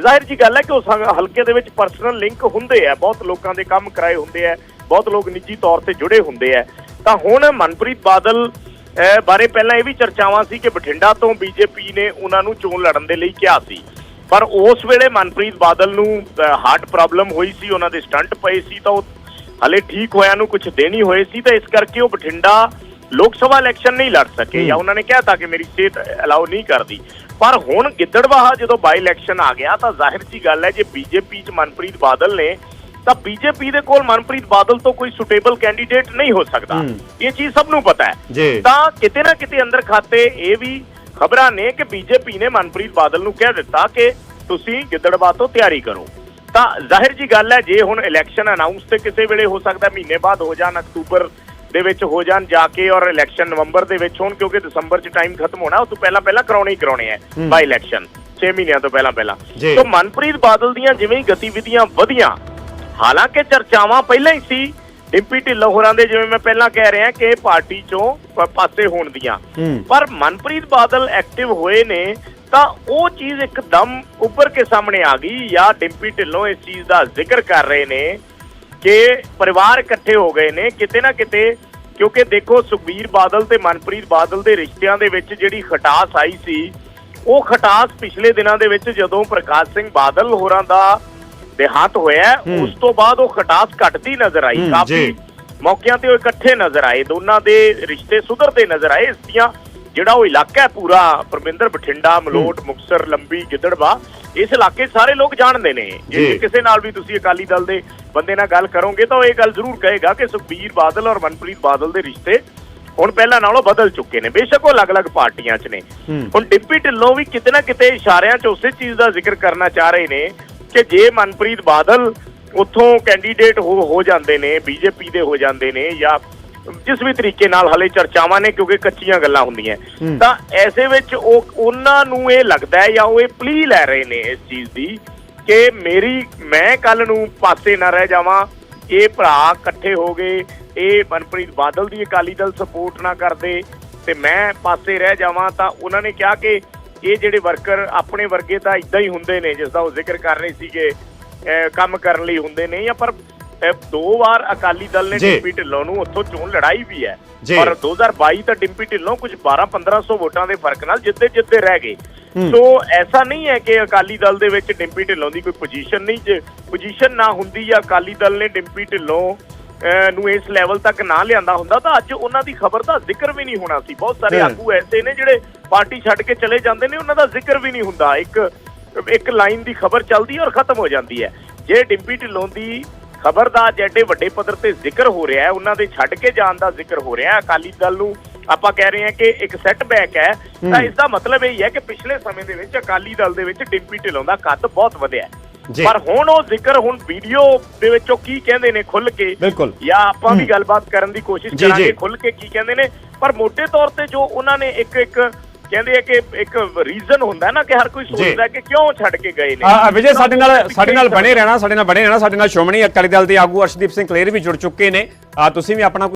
D: ਜ਼ਾਹਿਰ ਜੀ ਗੱਲ ਹੈ ਕਿ ਉਸ ਹਲ- ਹਲਕੇ ਦੇ ਵਿੱਚ ਪਰਸਨਲ ਲਿੰਕ ਹੁੰਦੇ ਆ ਬਹੁਤ ਲੋਕਾਂ ਦੇ ਕੰਮ ਕਰਾਏ ਹੁੰਦੇ ਆ ਬਹੁਤ ਲੋਕ ਨਿੱਜੀ ਤੌਰ ਤੇ ਜੁੜੇ ਹੁੰਦੇ ਆ ਤਾਂ ਹੁਣ ਮਨਪ੍ਰੀਤ ਬਾਦਲ ਬਾਰੇ ਪਹਿਲਾਂ ਇਹ ਵੀ ਚਰਚਾਵਾਂ ਸੀ ਕਿ ਬਠਿੰਡਾ ਤੋਂ ਬੀਜੇਪੀ ਨੇ ਉਹਨਾਂ ਨੂੰ ਚੋਣ ਲੜਨ ਦੇ ਲਈ ਕਿਹਾ ਸੀ। ਪਰ ਉਸ ਵੇਲੇ ਮਨਪ੍ਰੀਤ ਬਾਦਲ ਨੂੰ ਹਾਰਟ ਪ੍ਰੋਬਲਮ ਹੋਈ ਸੀ ਉਹਨਾਂ ਦੇ ਸਟੰਟ ਪਏ ਸੀ ਤਾਂ ਉਹ ਹਲੇ ਠੀਕ ਹੋਇਆ ਨੂੰ ਕੁਝ ਦਿਨ ਹੀ ਹੋਏ ਸੀ ਤਾਂ ਇਸ ਕਰਕੇ ਉਹ ਬਠਿੰਡਾ ਲੋਕ ਸਭਾ ਇਲੈਕਸ਼ਨ ਨਹੀਂ ਲੜ ਸਕੇ ਜਾਂ ਉਹਨਾਂ ਨੇ ਕਿਹਾ ਤਾਂ ਕਿ ਮੇਰੀ ਸਿਹਤ ਅਲਾਉ ਨਹੀਂ ਕਰਦੀ। ਪਰ ਹੁਣ ਗਿੱਦੜਬਾਹਾ ਜਦੋਂ ਬਾਈ ਇਲੈਕਸ਼ਨ ਆ ਗਿਆ ਤਾਂ ਜ਼ਾਹਿਰ ਜੀ ਗੱਲ ਹੈ ਜੇ ਬੀਜੇਪੀ ਚ ਮਨਪ੍ਰੀਤ ਬਾਦਲ ਨੇ ਤਾਂ ਬੀਜੇਪੀ ਦੇ ਕੋਲ ਮਨਪ੍ਰੀਤ ਬਾਦਲ ਤੋਂ ਕੋਈ ਸੁਟੇਬਲ ਕੈਂਡੀਡੇਟ ਨਹੀਂ ਹੋ ਸਕਦਾ। ਇਹ ਚੀਜ਼ ਸਭ ਨੂੰ ਪਤਾ ਹੈ ਤਾਂ ਕਿਤੇ ਨਾ ਕਿਤੇ ਅੰਦਰ ਖਾਤੇ ਇਹ ਵੀ ਖਬਰਾਂ ਨੇ ਕਿ ਬੀਜੇਪੀ ਨੇ ਮਨਪ੍ਰੀਤ ਬਾਦਲ ਨੂੰ ਕਹਿ ਦਿੱਤਾ ਕਿ ਤੁਸੀਂ ਗਿੱਦੜਬਾਹ ਤੋਂ ਤਿਆਰੀ ਕਰੋ ਤਾਂ ਜ਼ਾਹਿਰ ਜੀ ਗੱਲ ਹੈ ਜੇ ਹੁਣ ਇਲੈਕਸ਼ਨ ਅਨਾਉਂਸ ਤੇ ਕਿਸੇ ਵੇਲੇ ਹੋ ਸਕਦਾ ਮਹੀਨੇ ਬਾਅਦ ਹੋ ਜਾਣ ਅਕਤੂਬਰ ਦੇ ਵਿੱਚ ਹੋ ਜਾਣ ਜਾ ਕੇ ਔਰ ਇਲੈਕਸ਼ਨ ਨਵੰਬਰ ਦੇ ਵਿੱਚ ਹੋਣ ਕਿਉਂਕਿ ਦਸੰਬਰ 'ਚ ਟਾਈਮ ਖਤਮ ਹੋਣਾ ਉਹ ਤੋਂ ਪਹਿਲਾਂ ਪਹਿਲਾਂ ਕਰਾਉਣੇ ਹੀ ਕਰਾਉਣੇ ਹੈ
A: ਹੂੰ।
D: ਬਾਈ ਇਲੈਕਸ਼ਨ 6 ਮਹੀਨਿਆਂ ਤੋਂ ਪਹਿਲਾਂ ਪਹਿਲਾਂ। ਤਾਂ ਮਨਪ੍ਰੀਤ ਬਾਦਲ ਦੀਆਂ ਜਿਵੇਂ ਹੀ ਗਤੀਵਿਧੀਆਂ ਵਧੀਆਂ ਹਾਲਾਂਕਿ ਚਰਚਾਵਾਂ ਪਹਿਲਾਂ ਹੀ ਸੀ ਡਿੰਪੀ ਢਿੱਲੋਂ ਹੋਰਾਂ ਦੇ ਜਿਵੇਂ ਮੈਂ ਪਹਿਲਾਂ ਕਹਿ ਰਿਹਾ ਕਿ ਇਹ ਪਾਰਟੀ ਚੋਂ ਪਾਸੇ ਹੋਣ ਦੀਆਂ। ਪਰ ਮਨਪ੍ਰੀਤ ਬਾਦਲ ਐਕਟਿਵ ਹੋਏ ਨੇ ਤਾਂ ਉਹ ਚੀਜ਼ ਇੱਕਦਮ ਉੱਭਰ ਕੇ ਸਾਹਮਣੇ ਆ ਗਈ ਜਾਂ ਡਿੰਪੀ ਢਿੱਲੋਂ ਇਸ ਚੀਜ਼ ਦਾ ਜ਼ਿਕਰ ਕਰ ਰਹੇ ਨੇ ਕਿ ਪਰਿਵਾਰ ਇਕੱਠੇ ਹੋ ਗਏ ਨੇ ਕਿਤੇ ਨਾ ਕਿਤੇ ਕਿਉਂਕਿ ਦੇਖੋ ਸੁਖਬੀਰ ਬਾਦਲ ਤੇ ਮਨਪ੍ਰੀਤ ਬਾਦਲ ਦੇ ਰਿਸ਼ਤਿਆਂ ਦੇ ਵਿੱਚ ਜਿਹੜੀ ਖਟਾਸ ਆਈ ਸੀ ਉਹ ਖਟਾਸ ਪਿਛਲੇ ਦਿਨਾਂ ਦੇ ਵਿੱਚ ਜਦੋਂ ਪ੍ਰਕਾਸ਼ ਸਿੰਘ ਬਾਦਲ ਹੋਰਾਂ ਦਾ ਦੇਹਾਂਤ ਹੋਇਆ। ਉਸ ਤੋਂ ਬਾਅਦ ਉਹ ਖਟਾਸ ਘਟਦੀ ਨਜ਼ਰ ਆਈ ਕਾਫੀ। ਮੌਕਿਆਂ ਤੇ ਉਹ ਇਕੱਠੇ ਨਜ਼ਰ ਆਏ ਦੋਨਾਂ ਦੇ ਰਿਸ਼ਤੇ ਸੁਧਰਦੇ ਨਜ਼ਰ ਆਏ ਇਸ ਦੀਆਂ ਜਿਹੜਾ ਉਹ ਇਲਾਕਾ ਹੈ ਪੂਰਾ ਪਰਮਿੰਦਰ ਬਠਿੰਡਾ ਮਲੋਟ ਮੁਕਸਰ ਲੰਬੀ ਗਿੱਦੜਬਾ ਇਸ ਇਲਾਕੇ ਸਾਰੇ ਲੋਕ ਜਾਣਦੇ ਨੇ ਜੇ। ਕਿਸੇ ਨਾਲ ਵੀ ਤੁਸੀਂ ਅਕਾਲੀ ਦਲ ਦੇ ਬੰਦੇ ਨਾਲ ਗੱਲ ਕਰੋਗੇ ਤਾਂ ਉਹ ਇਹ ਗੱਲ ਜ਼ਰੂਰ ਕਹੇਗਾ ਕਿ ਸੁਖਬੀਰ ਬਾਦਲ ਔਰ ਮਨਪ੍ਰੀਤ ਬਾਦਲ ਦੇ ਰਿਸ਼ਤੇ ਹੁਣ ਪਹਿਲਾਂ ਨਾਲੋਂ ਬਦਲ ਚੁੱਕੇ ਨੇ ਬੇਸ਼ੱਕ ਉਹ ਅਲੱਗ-ਅਲੱਗ ਪਾਰਟੀਆਂ 'ਚ ਨੇ। ਹੁਣ ਡਿੰਪੀ ਢਿੱਲੋਂ ਵੀ ਕਿਤੇ ਨਾ ਕਿਤੇ ਇਸ਼ਾਰਿਆਂ 'ਚ ਉਸੇ ਚੀਜ਼ ਦਾ ਜ਼ਿਕਰ ਕਰਨਾ ਚਾਹ ਰਹੇ ਨੇ ਕਿ ਜੇ ਮਨਪ੍ਰੀਤ ਬਾਦਲ ਉੱਥੋਂ ਕੈਂਡੀਡੇਟ ਹੋ ਜਾਂਦੇ ਨੇ ਬੀਜੇਪੀ ਦੇ ਹੋ ਜਾਂਦੇ ਨੇ ਜਾਂ ਜਿਸ ਵੀ ਤਰੀਕੇ ਨਾਲ ਹਲੇ ਚਰਚਾਵਾਂ ਨੇ ਕਿਉਂਕਿ ਕੱਚੀਆਂ ਗੱਲਾਂ ਹੁੰਦੀਆਂ। ਤਾਂ ਐਸੇ ਵਿੱਚ ਉਹ ਉਹਨਾਂ ਨੂੰ ਇਹ ਲੱਗਦਾ ਹੈ ਜਾਂ ਉਹ ਇਹ ਪਲੀ ਲੈ ਰਹੇ ਨੇ ਇਸ ਚੀਜ਼ ਦੀ ਕਿ ਮੇਰੀ ਮੈਂ ਕੱਲ ਨੂੰ ਪਾਸੇ ਨਾ ਰਹਿ ਜਾਵਾਂ ਇਹ ਭਰਾ ਇਕੱਠੇ ਹੋ ਗਏ ਇਹ ਮਨਪ੍ਰੀਤ ਬਾਦਲ ਦੀ ਅਕਾਲੀ ਦਲ ਸਪੋਰਟ ਨਾ ਕਰਦੇ ਤੇ ਮੈਂ ਪਾਸੇ ਰਹਿ ਜਾਵਾਂ ਤਾਂ ਉਹਨਾਂ ਨੇ ਕਿਹਾ ਕਿ ਇਹ ਜਿਹੜੇ ਵਰਕਰ ਆਪਣੇ ਵਰਗੇ ਤਾਂ ਇਦਾਂ ਹੀ ਹੁੰਦੇ ਨੇ ਜਿਸ ਦਾ ਉਹ ਜ਼ਿਕਰ ਕਰ ਰਹੇ ਸੀਗੇ ਕੰਮ ਕਰਨ ਲਈ ਹੁੰਦੇ ਨੇ ਜਾਂ ਪਰ ਦੋ ਵਾਰ ਅਕਾਲੀ ਦਲ ਨੇ। ਡਿੰਪੀ ਢਿੱਲੋਂ ਨੂੰ ਉੱਥੋਂ ਚੋਣ ਲੜਾਈ ਵੀ ਹੈ। ਪਰ 2022 ਤਾਂ ਡਿੰਪੀ ਢਿੱਲੋਂ ਕੁਝ 12 1500 ਵੋਟਾਂ ਦੇ ਫ਼ਰਕ ਨਾਲ ਜਿੱਤੇ ਜਿੱਤੇ ਰਹਿ ਗਏ। ਸੋ ਐਸਾ ਨਹੀਂ ਹੈ ਕਿ ਅਕਾਲੀ ਦਲ ਦੇ ਵਿੱਚ ਡਿੰਪੀ ਢਿੱਲੋਂ ਦੀ ਕੋਈ ਪੋਜੀਸ਼ਨ ਨਹੀਂ ਜੇ ਪੋਜੀਸ਼ਨ ਨਾ ਹੁੰਦੀ ਜਾਂ ਅਕਾਲੀ ਦਲ ਨੇ ਡਿੰਪੀ ਢਿੱਲੋਂ ਨੂੰ ਇਸ ਲੈਵਲ ਤੱਕ ਨਾ ਲਿਆਂਦਾ ਹੁੰਦਾ ਤਾਂ ਅੱਜ ਉਹਨਾਂ ਦੀ ਖਬਰ ਦਾ ਜ਼ਿਕਰ ਵੀ ਨਹੀਂ ਹੋਣਾ ਸੀ। ਬਹੁਤ ਸਾਰੇ। ਆਗੂ ਐਸੇ ਨੇ ਜਿਹੜੇ ਪਾਰਟੀ ਛੱਡ ਕੇ ਚਲੇ ਜਾਂਦੇ ਨੇ ਉਹਨਾਂ ਦਾ ਜ਼ਿਕਰ ਵੀ ਨਹੀਂ ਹੁੰਦਾ। ਇੱਕ ਇੱਕ ਲਾਈਨ ਦੀ ਖਬਰ ਚੱਲਦੀ ਔਰ ਖਤਮ ਹੋ ਜਾਂਦੀ ਹੈ। ਜੇ ਡਿੰਪੀ ਢਿੱਲੋਂ ਦੀ ਖਬਰ ਦਾ ਜਿਹੜੇ ਵੱਡੇ ਪੱਧਰ ਤੇ ਜ਼ਿਕਰ ਹੋ ਰਿਹਾ ਹੈ ਉਹਨਾਂ ਦੇ ਛੱਡ ਕੇ ਜਾਣ ਦਾ ਜ਼ਿਕਰ ਹੋ ਰਿਹਾ ਹੈ। ਅਕਾਲੀ ਦਲ ਨੂੰ ਆਪਾਂ ਕਹਿ ਰਹੇ ਹਾਂ ਕਿ ਇੱਕ ਸੈਟਬੈਕ ਹੈ। ਤਾਂ ਇਸ ਦਾ ਮਤਲਬ ਇਹ ਹੈ ਕਿ ਪਿਛਲੇ ਸਮੇਂ ਦੇ ਵਿੱਚ ਅਕਾਲੀ ਦਲ ਦੇ ਵਿੱਚ ਡਿੰਪੀ ਢਿੱਲੋਂ ਦਾ ਕੱਦ ਬਹੁਤ ਵਧਿਆ ਹੈ। ਪਰ ਹੁਣ ਉਹ ਜ਼ਿਕਰ ਹੁਣ ਵੀਡੀਓ ਦੇ ਵਿੱਚ ਉਹ ਕੀ ਕਹਿੰਦੇ ਨੇ ਖੁੱਲ ਕੇ? ਜਾਂ ਆਪਾਂ ਵੀ ਗੱਲਬਾਤ ਕਰਨ ਦੀ ਕੋਸ਼ਿਸ਼ ਕਰਾਂਗੇ। ਖੁੱਲ ਕੇ ਕੀ ਕਹਿੰਦੇ ਨੇ? ਪਰ ਮੋٹے ਤੌਰ ਤੇ ਜੋ ਉਹਨਾਂ ਨੇ ਇੱਕ ਇੱਕ ਕਹਿੰਦੇ ਆ ਕਿ ਇੱਕ ਰੀਜ਼ਨ ਹੁੰਦਾ ਨਾ ਕਿ ਹਰ ਕੋਈ ਸੋਚਦਾ ਕਿ ਕਿਉਂ ਛੱਡ ਕੇ ਗਏ ਨੇ।
A: ਆ ਵਿਜੇ ਸਾਡੇ ਨਾਲ ਸਾਡੇ ਨਾਲ ਬਣੇ ਰਹਿਣਾ ਸਾਡੇ ਨਾਲ ਬਣੇ ਰਹਿਣਾ ਸਾਡੇ ਨਾਲ ਸ਼੍ਰੋਮਣੀ ਅਕਾਲੀ ਦਲ ਦੇ ਆਗੂ ਅਰਸ਼ਦੀਪ ਸਿੰਘ ਕਲੇਰ ਵੀ ਜੁੜ ਚੁੱਕੇ ਨੇ। ਆ ਤੁਸੀਂ ਵੀ ਆਪਣਾ